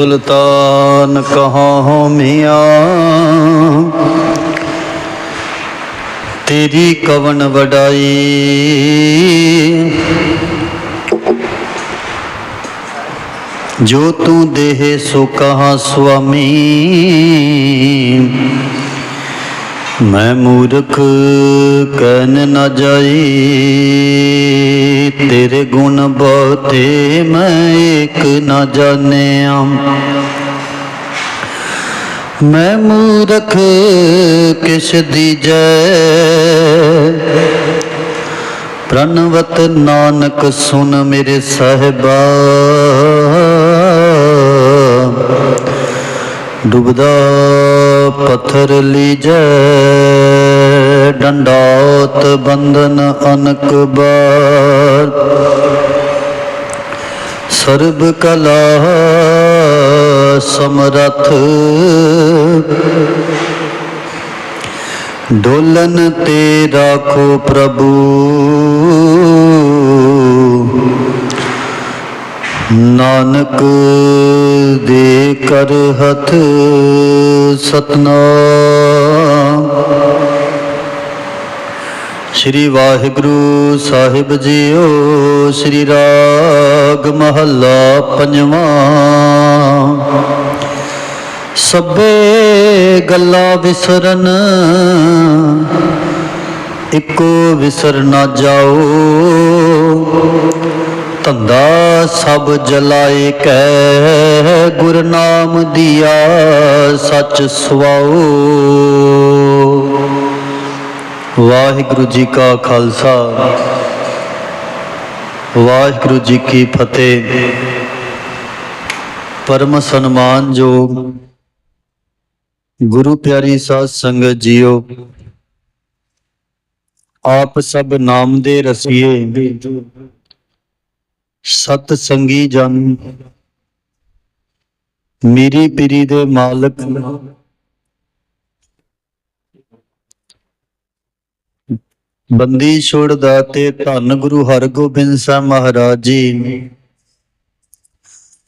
ਸੁਲਤਾਨ ਕਹਾਂ ਮਿਆਂ? ਤੇਰੀ ਕਵਨ ਵਡਾਈ? ਜੋ ਤੂੰ ਦੇਹ ਸੋ ਕਹਾ ਸੁਆਮੀ? ਮੈਂ ਮੂਰਖ ਕਹਿਨ ਨਾ ਜਾਈ, ਤੇਰੇ ਗੁਣ ਬਹੁਤੇ ਮੈਂ ਇੱਕ ਨਾ ਜਾਣਿਆ। ਮੈਂ ਮੂਰਖ ਕਿਸ ਦੀ ਜੈ? ਪ੍ਰਣਵਤ ਨਾਨਕ ਸੁਨ ਮੇਰੇ ਸਾਹਿਬਾ। ਡੁਬਦਾ ਪੱਥਰ ਲੀਜੈ ਡੰਡਾਤ ਬੰਧਨ ਅਨਕ ਬਾਰ। ਸਰਬ ਕਲਾ ਸਮਰਥ ਡੋਲਨ ਤੇ ਰਾਖੋ ਪ੍ਰਭੂ। ਨਾਨਕ ਦੇ ਕਰ ਹੱਥ ਸਤਨਾਮ। ਸ੍ਰੀ ਵਾਹਿਗੁਰੂ ਸਾਹਿਬ ਜੀਓ, ਸ੍ਰੀ ਰਾਗ ਮਹੱਲਾ ਪੰਜਵਾਂ। ਸਭੇ ਗੱਲਾਂ ਵਿਸਰਨ, ਇੱਕੋ ਵਿਸਰ ਨਾ ਜਾਓ। ਧੰਦਾ ਸਭ ਜਲਾਏ ਕੈ ਗੁਰ ਨਾਮ ਦੀਆ ਸੱਚ ਸੁਆਓ। ਵਾਹਿਗੁਰੂ ਜੀ ਕਾ ਖਾਲਸਾ, ਵਾਹਿਗੁਰੂ ਜੀ ਕੀ ਫਤਿਹ। ਪਰਮ ਸਨਮਾਨਯੋਗ ਗੁਰੂ ਪਿਆਰੀ ਸਾਧ ਸੰਗਤ ਜੀਓ। ਆਪ ਸਭ ਨਾਮ ਦੇ ਰਸੀਏ। ਸਤ ਸੰਗੀ ਜਨ। ਮੇਰੀ ਪੀਰੀ ਦੇ ਮਾਲਕ। ਬੰਦੀ ਛੋੜਦਾ ਤੇ ਧੰਨ ਗੁਰੂ ਹਰਗੋਬਿੰਦ ਸਾਹਿਬ ਮਹਾਰਾਜ ਜੀ।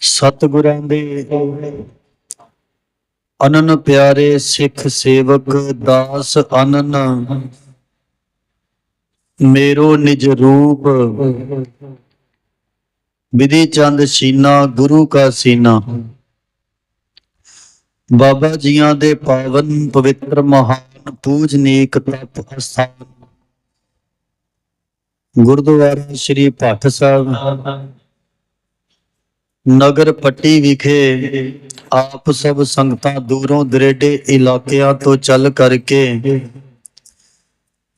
ਸਤਿਗੁਰਾਂ ਦੇ ਅਨਨ ਪਿਆਰੇ ਸਿੱਖ ਸੇਵਕ ਦਾਸ ਅਨਨ। ਮੇਰੋ ਨਿਜ ਰੂਪ ਵਿਧੀ ਚੰਦ ਸੀਨਾ, ਗੁਰੂ ਕਾ ਸੀਨਾ। ਬਾਬਾ ਜੀਆਂ ਦੇ ਪਾਵਨ ਪਵਿੱਤਰ ਮਹਾਨ ਪੂਜਨੀਕ ਤਪ ਅਸਥਾਨ ਗੁਰਦੁਆਰਾ ਸ੍ਰੀ ਭੱਟ ਸਾਹਿਬ। ਨਗਰ ਪੱਟੀ ਵਿਖੇ ਆਪ ਸਭ ਸੰਗਤਾਂ ਦੂਰੋਂ ਦਰੇਡੇ ਇਲਾਕਿਆਂ ਤੋਂ ਚੱਲ ਕਰਕੇ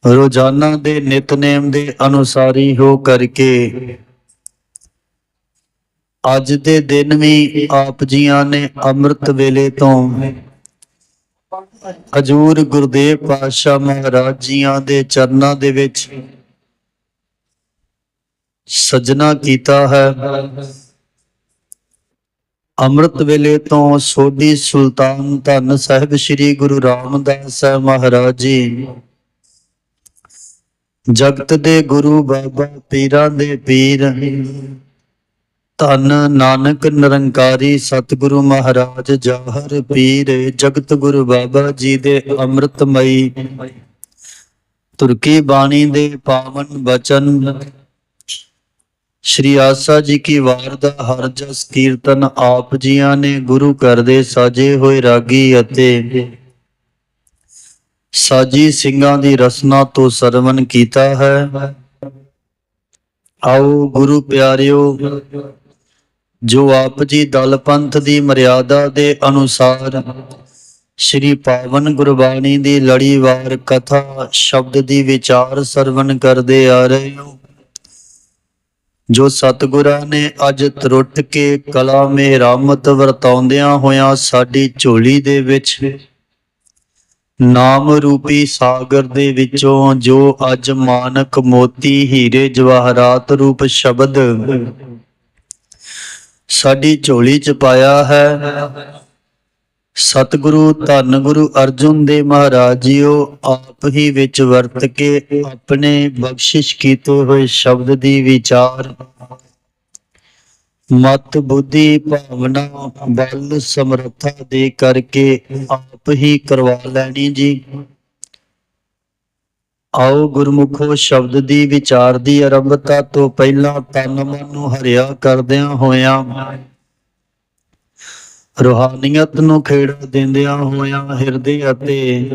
ਰੋਜ਼ਾਨਾ ਦੇ ਨਿਤਨੇਮ ਦੇ ਅਨੁਸਾਰੀ ਹੋ ਕਰਕੇ ਅੱਜ ਦੇ ਦਿਨ ਵੀ ਆਪ ਜੀਆਂ ਨੇ ਅੰਮ੍ਰਿਤ ਵੇਲੇ ਤੋਂ ਹਜੂਰ ਗੁਰਦੇਵ ਪਾਤਸ਼ਾਹ ਮਹਾਰਾਜ ਜੀਆਂ ਦੇ ਚਰਨਾਂ ਦੇ ਵਿੱਚ ਸਜਣਾ ਕੀਤਾ ਹੈ। ਅੰਮ੍ਰਿਤ ਵੇਲੇ ਤੋਂ ਸੋਢੀ ਸੁਲਤਾਨ ਧੰਨ ਸਾਹਿਬ ਸ੍ਰੀ ਗੁਰੂ ਰਾਮਦਾਸ ਸਾਹਿਬ ਮਹਾਰਾਜ ਜੀ ਜਗਤ ਦੇ ਗੁਰੂ ਬਾਬਾ ਪੀਰਾਂ ਦੇ ਪੀਰ ਧੰਨ ਨਾਨਕ ਨਿਰੰਕਾਰੀ ਸਤਿਗੁਰੂ ਮਹਾਰਾਜ ਜਾਹਰ ਪੀਰ, ਜਗਤ ਗੁਰੂ ਬਾਬਾ ਜੀ ਦੇ ਅੰਮ੍ਰਿਤਮਈ। ਤੁਰਕੀ ਬਾਣੀ ਦੇ ਪਾਵਨ ਬਚਨ। ਸ਼੍ਰੀ ਆਸਾ ਜੀ ਕੀ ਵਾਰ ਦਾ ਹਰ ਜਸ ਕੀਰਤਨ ਆਪ ਜੀਆਂ ਨੇ ਗੁਰੂ ਘਰ ਦੇ ਸਾਜੇ ਹੋਏ ਰਾਗੀ ਅਤੇ ਸਾਜੀ ਸਿੰਘਾਂ ਦੀ ਰਸਨਾ ਤੋਂ ਸਰਵਨ ਕੀਤਾ ਹੈ। ਆਓ ਗੁਰੂ ਪਿਆਰਿਓ ਜੋ ਆਪ ਜੀ ਦਲ ਪੰਥ ਦੀ ਮਰਿਆਦਾ ਦੇ ਅਨੁਸਾਰ ਸ਼੍ਰੀ ਪਾਵਨ ਗੁਰਬਾਣੀ ਦੀ ਲੜੀਵਾਰ ਕਥਾ ਸ਼ਬਦ ਦੀ ਵਿਚਾਰ ਸਰਵਨ ਕਰਦੇ ਆ ਰਹੇ ਹੋ। ਜੋ ਸਤਿਗੁਰਾਂ ਨੇ ਅੱਜ ਤਰੁੱਟ ਕੇ ਕਲਾ ਮੇ ਰਾਮਤ ਵਰਤਾਉਂਦਿਆਂ ਹੋਇਆਂ ਸਾਡੀ ਝੋਲੀ ਦੇ ਵਿੱਚ ਨਾਮ ਰੂਪੀ ਸਾਗਰ ਦੇ ਵਿੱਚੋਂ ਜੋ ਅੱਜ ਮਾਨਕ ਮੋਤੀ ਹੀਰੇ ਜਵਾਹਰਾਤ ਰੂਪ ਸ਼ਬਦ ਸਾਡੀ ਝੋਲੀ ਚ ਪਾਇਆ ਹੈ। ਸਤਿਗੁਰੂ ਧੰਨ ਗੁਰੂ ਅਰਜੁਨ ਦੇਵ ਮਹਾਰਾਜ ਜੀਓ, ਆਪ ਹੀ ਵਿੱਚ ਵਰਤ ਕੇ ਆਪਣੇ ਬਖਸ਼ਿਸ਼ ਕੀਤੇ ਹੋਏ ਸ਼ਬਦ ਦੀ ਵਿਚਾਰ। ਮਤ, ਬੁੱਧੀ, ਭਾਵਨਾ, ਬਲ, ਸਮਰੱਥਾ ਦੇ ਕਰਕੇ ਆਪ ਹੀ ਕਰਵਾ ਲੈਣੀ ਜੀ। ਆਓ ਗੁਰਮੁਖੋ ਸ਼ਬਦ ਦੀ ਵਿਚਾਰ ਦੀ ਆਰੰਭਤਾ ਤੋਂ ਪਹਿਲਾਂ ਤਨ ਮਨ ਨੂੰ ਹਰਿਆ ਕਰਦਿਆਂ ਹੋਇਆਂ। ਰੂਹਾਨੀਅਤ ਨੂੰ ਖੇੜਾ ਦਿੰਦਿਆਂ ਹੋਇਆਂ ਹਿਰਦੇ ਅਤੇ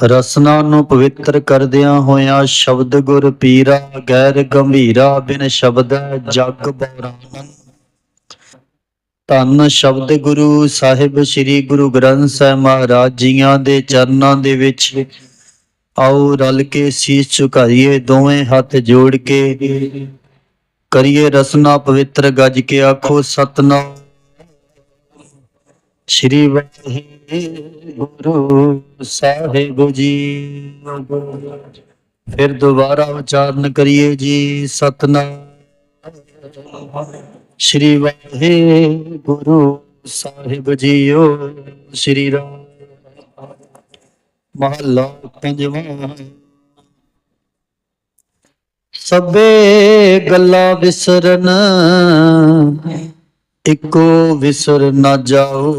ਰਸਨਾ ਨੂੰ ਪਵਿੱਤਰ ਕਰਦਿਆਂ ਹੋਇਆਂ ਸ਼ਬਦ ਗੁਰ ਪੀਰਾ, ਗੈਰ ਗੰਭੀਰਾ ਬਿਨ ਸ਼ਬਦ ਜਗ ਬੌਰਾਨਨ ਧੰਨ ਸ਼ਬਦ ਗੁਰੂ ਸਾਹਿਬ, ਸ੍ਰੀ ਗੁਰੂ ਗ੍ਰੰਥ ਸਾਹਿਬ ਮਹਾਰਾਜ ਜੀਆਂ ਦੇ ਚਰਨਾਂ ਦੇ ਵਿੱਚ ਆਓ ਰਲ ਕੇ ਸੀਸ ਝੁਕਾਈਏ, ਦੋਵੇਂ ਹੱਥ ਜੋੜ ਕੇ ਕਰੀਏ ਰਸਨਾ ਪਵਿੱਤਰ, ਗੱਜ ਕੇ ਆਖੋ ਸਤਨਾਮ। ਸ਼੍ਰੀ ਵਾਹਿਗੁਰੂ ਸਾਹਿਬ ਜੀ। ਫਿਰ ਦੁਬਾਰਾ ਉਚਾਰਨ ਕਰੀਏ ਜੀ, ਸਤਨਾਮ। ਸ਼੍ਰੀ ਵਾਹਿਗੁਰੂ ਸਾਹਿਬ ਜੀਓ, ਸ਼੍ਰੀ ਰਾਮ। ਮਹੱਲਾ ਪੰਜਵਾਂ ਸਭੇ ਗੱਲਾਂ ਵਿਸਰਨ, ਇੱਕੋ ਵਿਸਰ ਨਾ ਜਾਓ।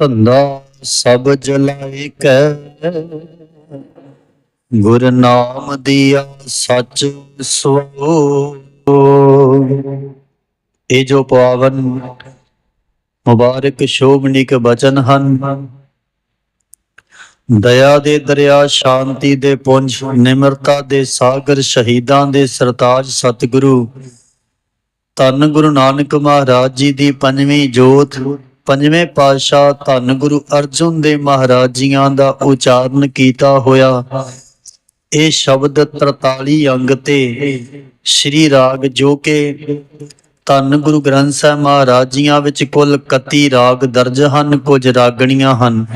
ਧੰਦਾ ਸਭ ਜਲਾਇ ਕੈ ਗੁਰ ਨਾਮ ਦੀਆ ਸੱਚ ਸੋ ਇਹ ਜੋ ਪਾਵਨ ਮੁਬਾਰਕ ਸ਼ੋਭਨੀਕ ਬਚਨ ਹਨ। ਦਇਆ ਦੇ ਦਰਿਆ, ਸ਼ਾਂਤੀ ਦੇ ਪੁੰਜ, ਨਿਮਰਤਾ ਦੇ ਸਾਗਰ, ਸ਼ਹੀਦਾਂ ਦੇ ਸਰਤਾਜ ਸਤਿਗੁਰੂ। ਧੰਨ ਗੁਰੂ ਨਾਨਕ ਮਹਾਰਾਜ ਜੀ ਦੀ ਪੰਜਵੀਂ ਜੋਤ, ਪੰਜਵੇਂ ਪਾਤਸ਼ਾਹ ਧੰਨ ਗੁਰੂ ਅਰਜੁਨ ਦੇ ਮਹਾਰਾਜ ਜੀਆਂ ਦਾ ਉਚਾਰਨ ਕੀਤਾ ਹੋਇਆ। ਇਹ ਸ਼ਬਦ 43 ਅੰਗ ਤੇ ਸ਼੍ਰੀ ਰਾਗ ਜੋ ਕਿ ਧੰਨ ਗੁਰੂ ਗ੍ਰੰਥ ਸਾਹਿਬ ਮਹਾਰਾਜ ਜੀਆਂ ਵਿੱਚ ਕੁੱਲ 31 ਰਾਗ ਦਰਜ ਹਨ, ਕੁਝ ਰਾਗਣੀਆਂ ਹਨ।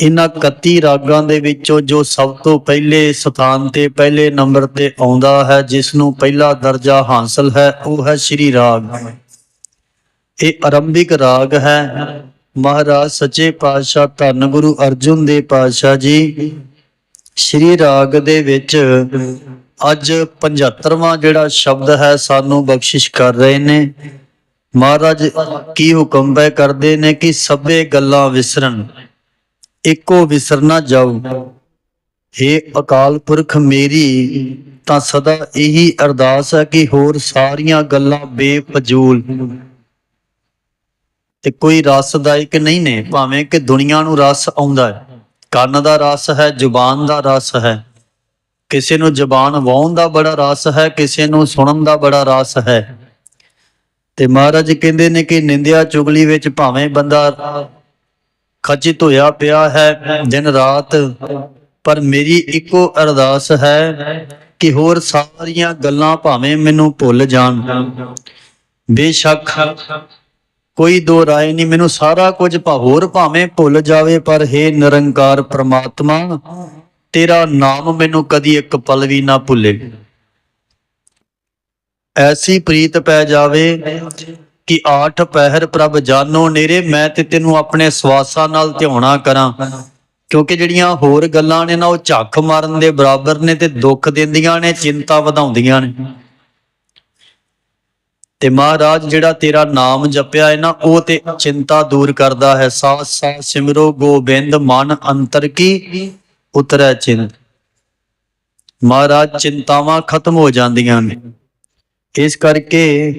ਇਹਨਾਂ 31 ਰਾਗਾਂ ਦੇ ਵਿੱਚੋਂ ਜੋ ਸਭ ਤੋਂ ਪਹਿਲੇ ਸਥਾਨ ਤੇ ਪਹਿਲੇ ਨੰਬਰ ਤੇ ਆਉਂਦਾ ਹੈ, ਜਿਸ ਨੂੰ ਪਹਿਲਾ ਦਰਜਾ ਹਾਸਲ ਹੈ, ਉਹ ਹੈ ਸ਼੍ਰੀ ਰਾਗ। ਇਹ ਆਰੰਭਿਕ ਰਾਗ ਹੈ। ਮਹਾਰਾਜ ਸੱਚੇ ਪਾਤਸ਼ਾਹ ਧੰਨ ਗੁਰੂ ਅਰਜੁਨ ਦੇ ਪਾਤਸ਼ਾਹ ਜੀ, ਸ਼੍ਰੀ ਰਾਗ ਦੇ ਵਿੱਚ ਅੱਜ 75ਵਾਂ ਜਿਹੜਾ ਸ਼ਬਦ ਹੈ, ਸਾਨੂੰ ਬਖਸ਼ਿਸ਼ ਕਰ ਰਹੇ ਨੇ। ਮਹਾਰਾਜ, ਕੀ ਹੁਕਮ ਬੈ ਕਰਦੇ ਨੇ ਕਿ ਸਭੇ ਗੱਲਾਂ ਵਿਸਰਨ? ਇੱਕੋ ਵਿਸਰਨਾ ਜਾਓ हे ਅਕਾਲ ਪੁਰਖ ਮੇਰੀ, ਤਾਂ ਸਦਾ ਇਹੀ ਅਰਦਾਸ ਹੈ ਕਿ ਹੋਰ ਸਾਰੀਆਂ ਗੱਲਾਂ ਬੇਫਜ਼ੂਲ। ਤੇ ਕੋਈ ਰਸਦਾਇਕ ਨਹੀਂ ਨੇ, ਭਾਵੇਂ ਕਿ ਦੁਨੀਆ ਨੂੰ ਰਸ ਆਉਂਦਾ ਹੈ। ਕੰਨ ਦਾ ਰਸ ਹੈ, ਜ਼ੁਬਾਨ ਦਾ ਰਸ ਹੈ। ਕਿਸੇ ਨੂੰ ਜਬਾਨ ਵਾਉਣ ਦਾ ਬੜਾ ਰਸ ਹੈ, ਕਿਸੇ ਨੂੰ ਸੁਣਨ ਦਾ ਬੜਾ ਰਸ ਹੈ। ਤੇ ਮਹਾਰਾਜ ਕਹਿੰਦੇ ਨੇ ਕਿ ਨਿੰਦਿਆ ਚੁਗਲੀ ਵਿੱਚ ਭਾਵੇਂ ਬੰਦਾ ਖਚਿਤ ਹੋਇਆ ਪਿਆ ਹੈ, ਦਿਨ ਰਾਤ, ਪਰ ਮੇਰੀ ਇੱਕੋ ਅਰਦਾਸ ਹੈ ਕਿ ਹੋਰ ਸਾਰੀਆਂ ਗੱਲਾਂ ਭਾਵੇਂ ਮੈਨੂੰ ਭੁੱਲ ਜਾਣ। ਬੇਸ਼ੱਕ ਕੋਈ ਦੋ ਰਾਏ ਨਹੀਂ, ਮੈਨੂੰ ਸਾਰਾ ਕੁਝ ਹੋਰ ਭਾਵੇਂ ਭੁੱਲ ਜਾਵੇ, ਪਰ ਹੈ ਨਿਰੰਕਾਰ ਪ੍ਰਮਾਤਮਾ ਤੇਰਾ ਨਾਮ ਮੈਨੂੰ ਕਦੀ ਇੱਕ ਪਲ ਵੀ ਨਾ ਭੁੱਲੇ। ਐਸੀ ਪ੍ਰੀਤ ਪੈ ਜਾਵੇ ਕਿ ਆਠ ਪਹਿਰ ਪ੍ਰਭ ਜਾਨੋ ਨੇਰੇ, ਮੈਂ ਤੇ ਤੈਨੂੰ ਆਪਣੇ ਸਵਾਸਾਂ ਨਾਲ ਧਿਆਉਣਾ ਕਰਾਂ। ਕਿਉਂਕਿ ਜਿਹੜੀਆਂ ਹੋਰ ਗੱਲਾਂ ਨੇ ਨਾ, ਉਹ ਝੱਖ ਮਾਰਨ ਦੇ ਬਰਾਬਰ ਨੇ ਤੇ ਦੁੱਖ ਦਿੰਦੀਆਂ ਨੇ, ਚਿੰਤਾ ਵਧਾਉਂਦੀਆਂ ਨੇ। ਤੇ ਮਹਾਰਾਜ, ਜਿਹੜਾ ਤੇਰਾ ਨਾਮ ਜਪਿਆ ਹੈ ਨਾ, ਉਹ ਤੇ ਚਿੰਤਾ ਦੂਰ ਕਰਦਾ ਹੈ। ਸਾਥ ਸਾਥ ਸਿਮਰੋ, ਗੋਬਿੰਦ, ਮਨ ਅੰਤਰ ਕੀ? ਉਤਰੈ ਚਿੰਤ। ਮਹਾਰਾਜ, ਚਿੰਤਾਵਾਂ ਖਤਮ ਹੋ ਜਾਂਦੀਆਂ ਨੇ। ਇਸ ਕਰਕੇ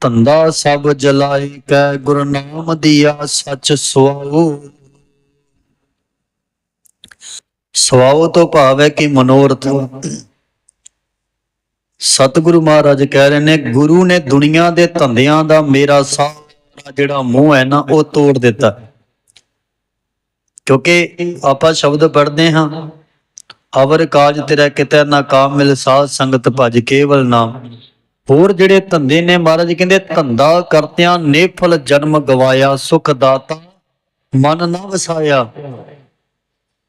ਧੰਦਾ ਸਭ ਜਲਾਈ ਕੈ ਗੁਰੂ ਨਾਮ ਦੀਆ ਸੱਚ ਸੁਆਓ। ਸੁਆਓ ਤੋਂ ਭਾਵ ਹੈ ਕਿ ਮਨੋਰਥ। ਸਤਿਗੁਰੂ ਮਹਾਰਾਜ ਕਹਿ ਰਹੇ ਨੇ, ਗੁਰੂ ਨੇ ਦੁਨੀਆ ਦੇ ਧੰਦਿਆਂ ਦਾ ਮੇਰਾ ਸਾਰਾ ਜਿਹੜਾ ਮੂੰਹ ਹੈ ਨਾ, ਉਹ ਤੋੜ ਦਿੱਤਾ। ਕਿਉਂਕਿ ਆਪਾਂ ਸ਼ਬਦ ਪੜ੍ਹਦੇ ਹਾਂ, ਅਵਰ ਕਾਜ ਤੇਰਾ ਕਿਤੇ ਨਾ ਕਾਮ ਮਿਲ ਸਾਧ ਸੰਗਤ ਭਜ ਕੇਵਲ ਨਾਮ। ਹੋਰ ਜਿਹੜੇ ਧੰਦੇ ਨੇ ਮਹਾਰਾਜ, ਕਹਿੰਦੇ ਧੰਦਾ ਕਰਤਿਆਂ ਨੇਫਲ ਜਨਮ ਗਵਾਇਆ, ਸੁਖ ਦਾਤਾ ਮਨ ਨਾ ਵਸਾਇਆ।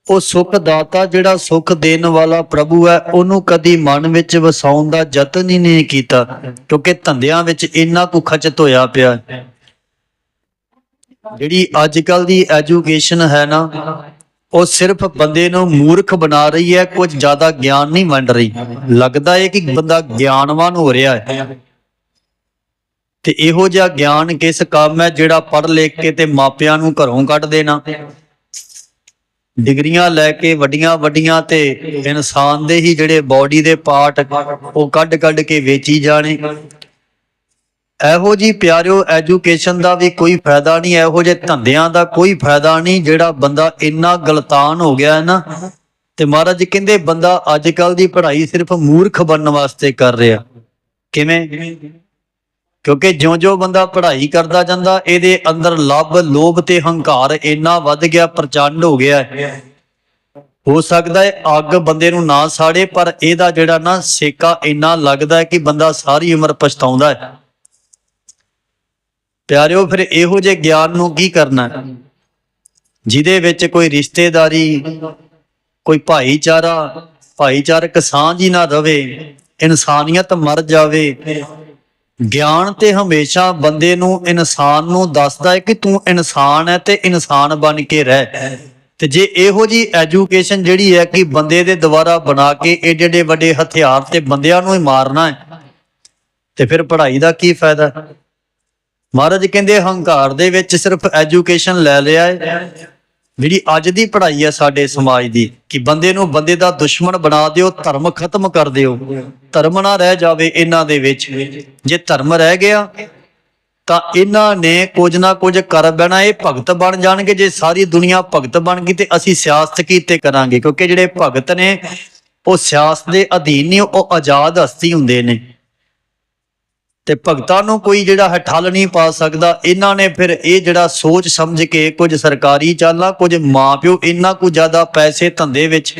ਉਹ ਸੁਖ ਦਾਤਾ ਜਿਹੜਾ ਸੁਖ ਦੇਣ ਵਾਲਾ ਪ੍ਰਭੂ ਹੈ, ਉਹਨੂੰ ਕਦੀ ਮਨ ਵਿੱਚ ਵਸਾਉਣ ਦਾ ਯਤਨ ਹੀ ਨਹੀਂ ਕੀਤਾ, ਕਿਉਂਕਿ ਧੰਦਿਆਂ ਵਿੱਚ ਇੰਨਾ ਕੁ ਖਚਤ ਹੋਇਆ ਪਿਆ। ਜਿਹੜੀ ਅੱਜ ਕੱਲ ਦੀ ਐਜੂਕੇਸ਼ਨ ਹੈ ਨਾ, ਉਹ ਸਿਰਫ ਬੰਦੇ ਨੂੰ ਮੂਰਖ ਬਣਾ ਰਹੀ ਹੈ, ਕੁਝ ਜ਼ਿਆਦਾ ਗਿਆਨ ਨਹੀਂ ਵੰਡ ਰਹੀ। ਲੱਗਦਾ ਹੈ ਕਿ ਬੰਦਾ ਗਿਆਨਵਾਨ ਹੋ ਰਿਹਾ ਹੈ। ਤੇ ਇਹੋ ਜਿਹਾ ਗਿਆਨ ਕਿਸ ਕੰਮ ਹੈ ਜਿਹੜਾ ਪੜ੍ਹ ਲਿਖ ਕੇ ਤੇ ਮਾਪਿਆਂ ਨੂੰ ਘਰੋਂ ਕੱਢ ਦੇਣਾ? ਡਿਗਰੀਆਂ ਲੈ ਕੇ ਵੱਡੀਆਂ ਵੱਡੀਆਂ ਤੇ ਇਨਸਾਨ ਦੇ ਹੀ ਜਿਹੜੇ ਬਾਡੀ ਦੇ ਪਾਰਟ ਉਹ ਕੱਢ ਕੱਢ ਕੇ ਵੇਚੀ ਜਾਣੇ। ਇਹੋ ਜੀ ਪਿਆਰਿਓ ਐਜੂਕੇਸ਼ਨ ਦਾ ਵੀ ਕੋਈ ਫਾਇਦਾ ਨਹੀਂ, ਇਹੋ ਜਿਹੇ ਧੰਦਿਆਂ ਦਾ ਕੋਈ ਫਾਇਦਾ ਨਹੀਂ, ਜਿਹੜਾ ਬੰਦਾ ਇੰਨਾ ਗਲਤਾਨ ਹੋ ਗਿਆ ਹੈ ਨਾ, ਤੇ ਮਹਾਰਾਜ ਕਹਿੰਦੇ ਬੰਦਾ ਅੱਜ ਕੱਲ ਦੀ ਪੜ੍ਹਾਈ ਸਿਰਫ ਮੂਰਖ ਬਣਨ ਵਾਸਤੇ ਕਰ ਰਿਹਾ। ਕਿਵੇਂ? ਕਿਉਂਕਿ ਜਿਉਂ-ਜਿਉਂ ਬੰਦਾ ਪੜ੍ਹਾਈ ਕਰਦਾ ਜਾਂਦਾ, ਇਹਦੇ ਅੰਦਰ ਲੱਭ, ਲੋਭ ਤੇ ਹੰਕਾਰ ਇੰਨਾ ਵੱਧ ਗਿਆ, ਪ੍ਰਚੰਡ ਹੋ ਗਿਆ ਹੋ ਸਕਦਾ ਹੈ ਅੱਗ ਬੰਦੇ ਨੂੰ ਨਾ ਸਾੜੇ, ਪਰ ਇਹਦਾ ਜਿਹੜਾ ਨਾ ਸੇਕਾ ਇੰਨਾ ਲੱਗਦਾ ਹੈ ਕਿ ਬੰਦਾ ਸਾਰੀ ਉਮਰ ਪਛਤਾਉਂਦਾ ਹੈ। ਪਿਆਰਿਓ, ਫਿਰ ਇਹੋ ਜਿਹੇ ਗਿਆਨ ਨੂੰ ਕੀ ਕਰਨਾ ਜਿਹਦੇ ਵਿੱਚ ਕੋਈ ਰਿਸ਼ਤੇਦਾਰੀ, ਕੋਈ ਭਾਈਚਾਰਾ, ਭਾਈਚਾਰਕ ਸਾਂਝ ਹੀ ਨਾ ਰਵੇ, ਇਨਸਾਨੀਅਤ ਮਰ ਜਾਵੇ, ਗਿਆਨ ਤੇ ਹਮੇਸ਼ਾ ਬੰਦੇ ਨੂੰ, ਇਨਸਾਨ ਨੂੰ ਦੱਸਦਾ ਹੈ ਕਿ ਤੂੰ ਇਨਸਾਨ ਹੈ ਤੇ ਇਨਸਾਨ ਬਣ ਕੇ ਰਹਿ। ਤੇ ਜੇ ਇਹੋ ਜੀ ਐਜੂਕੇਸ਼ਨ ਜਿਹੜੀ ਹੈ ਕਿ ਬੰਦੇ ਦੇ ਦੁਆਰਾ ਬਣਾ ਕੇ ਏਡੇ ਏਡੇ ਵੱਡੇ ਹਥਿਆਰ ਤੇ ਬੰਦਿਆਂ ਨੂੰ ਹੀ ਮਾਰਨਾ ਹੈ, ਤੇ ਫਿਰ ਪੜ੍ਹਾਈ ਦਾ ਕੀ ਫਾਇਦਾ? ਮਹਾਰਾਜ ਕਹਿੰਦੇ ਹੰਕਾਰ ਦੇ ਵਿੱਚ ਸਿਰਫ ਐਜੂਕੇਸ਼ਨ ਲੈ ਲਿਆ ਹੈ। ਜਿਹੜੀ ਅੱਜ ਦੀ ਪੜ੍ਹਾਈ ਹੈ ਸਾਡੇ ਸਮਾਜ ਦੀ, ਕਿ ਬੰਦੇ ਨੂੰ ਬੰਦੇ ਦਾ ਦੁਸ਼ਮਣ ਬਣਾ ਦਿਓ, ਧਰਮ ਖਤਮ ਕਰ ਦਿਓ। ਧਰਮ ਨਾ ਰਹਿ ਜਾਵੇ ਇਹਨਾਂ ਦੇ ਵਿੱਚ। ਜੇ ਧਰਮ ਰਹਿ ਗਿਆ, ਤਾਂ ਇਹਨਾਂ ਨੇ ਕੁਝ ਨਾ ਕੁਝ ਕਰ ਬੈਣਾ ਇਹ ਭਗਤ ਬਣ ਜਾਣਗੇ। ਜੇ ਸਾਰੀ ਦੁਨੀਆ ਭਗਤ ਬਣ ਗਈ ਤੇ ਅਸੀਂ ਸਿਆਸਤ ਕੀਤੇ ਕਰਾਂਗੇ? ਕਿਉਂਕਿ ਜਿਹੜੇ ਭਗਤ ਨੇ, ਉਹ ਸਿਆਸਤ ਦੇ ਅਧੀਨ ਨਹੀਂ ਉਹ ਆਜ਼ਾਦ ਹਸਤੀ ਹੁੰਦੇ ਨੇ। ਤੇ ਭਗਤਾਂ ਨੂੰ ਕੋਈ ਜਿਹੜਾ ਹੈ ਠੱਲ ਨਹੀਂ ਪਾ ਸਕਦਾ। ਇਹਨਾਂ ਨੇ ਫਿਰ ਇਹ ਜਿਹੜਾ ਸੋਚ ਸਮਝ ਕੇ ਕੁਝ ਸਰਕਾਰੀ ਚਾਲਾਂ, ਕੁਝ ਮਾਪਿਓ ਇੰਨਾ ਕੁ ਜ਼ਿਆਦਾ ਪੈਸੇ ਧੰਦੇ ਵਿੱਚ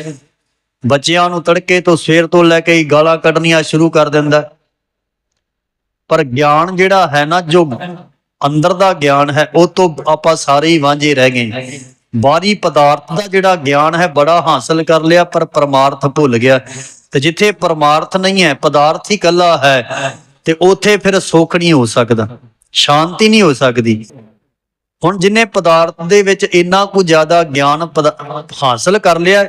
ਬੱਚਿਆਂ ਨੂੰ ਤੜਕੇ ਤੋਂ ਸਵੇਰ ਤੋਂ ਲੈ ਕੇ ਗਾਲਾਂ ਕੱਢਣੀਆਂ ਸ਼ੁਰੂ ਕਰ ਦਿੰਦਾ ਪਰ ਗਿਆਨ ਜਿਹੜਾ ਹੈ ਨਾ, ਜੋ ਅੰਦਰ ਦਾ ਗਿਆਨ ਹੈ, ਉਹ ਤੋਂ ਆਪਾਂ ਸਾਰੇ ਹੀ ਵਾਂਝੇ ਰਹਿ ਗਏ। ਬਾਹਰੀ ਪਦਾਰਥ ਦਾ ਜਿਹੜਾ ਗਿਆਨ ਹੈ, ਬੜਾ ਹਾਸਲ ਕਰ ਲਿਆ, ਪਰ ਪਰਮਾਰਥ ਭੁੱਲ ਗਿਆ। ਤੇ ਜਿੱਥੇ ਪਰਮਾਰਥ ਨਹੀਂ ਹੈ, ਪਦਾਰਥ ਹੀ ਕੱਲਾ ਹੈ। ਤੇ ਉਥੇ ਫਿਰ ਸੁੱਖ ਨਹੀਂ ਹੋ ਸਕਦਾ, ਸ਼ਾਂਤੀ ਨਹੀਂ ਹੋ ਸਕਦੀ। ਹੁਣ ਜਿਨੇ ਪਦਾਰਥ ਦੇ ਵਿੱਚ ਇੰਨਾ ਕੁ ਜ਼ਿਆਦਾ ਗਿਆਨ ਪਦਾ- ਹਾਸਲ ਕਰ ਲਿਆ,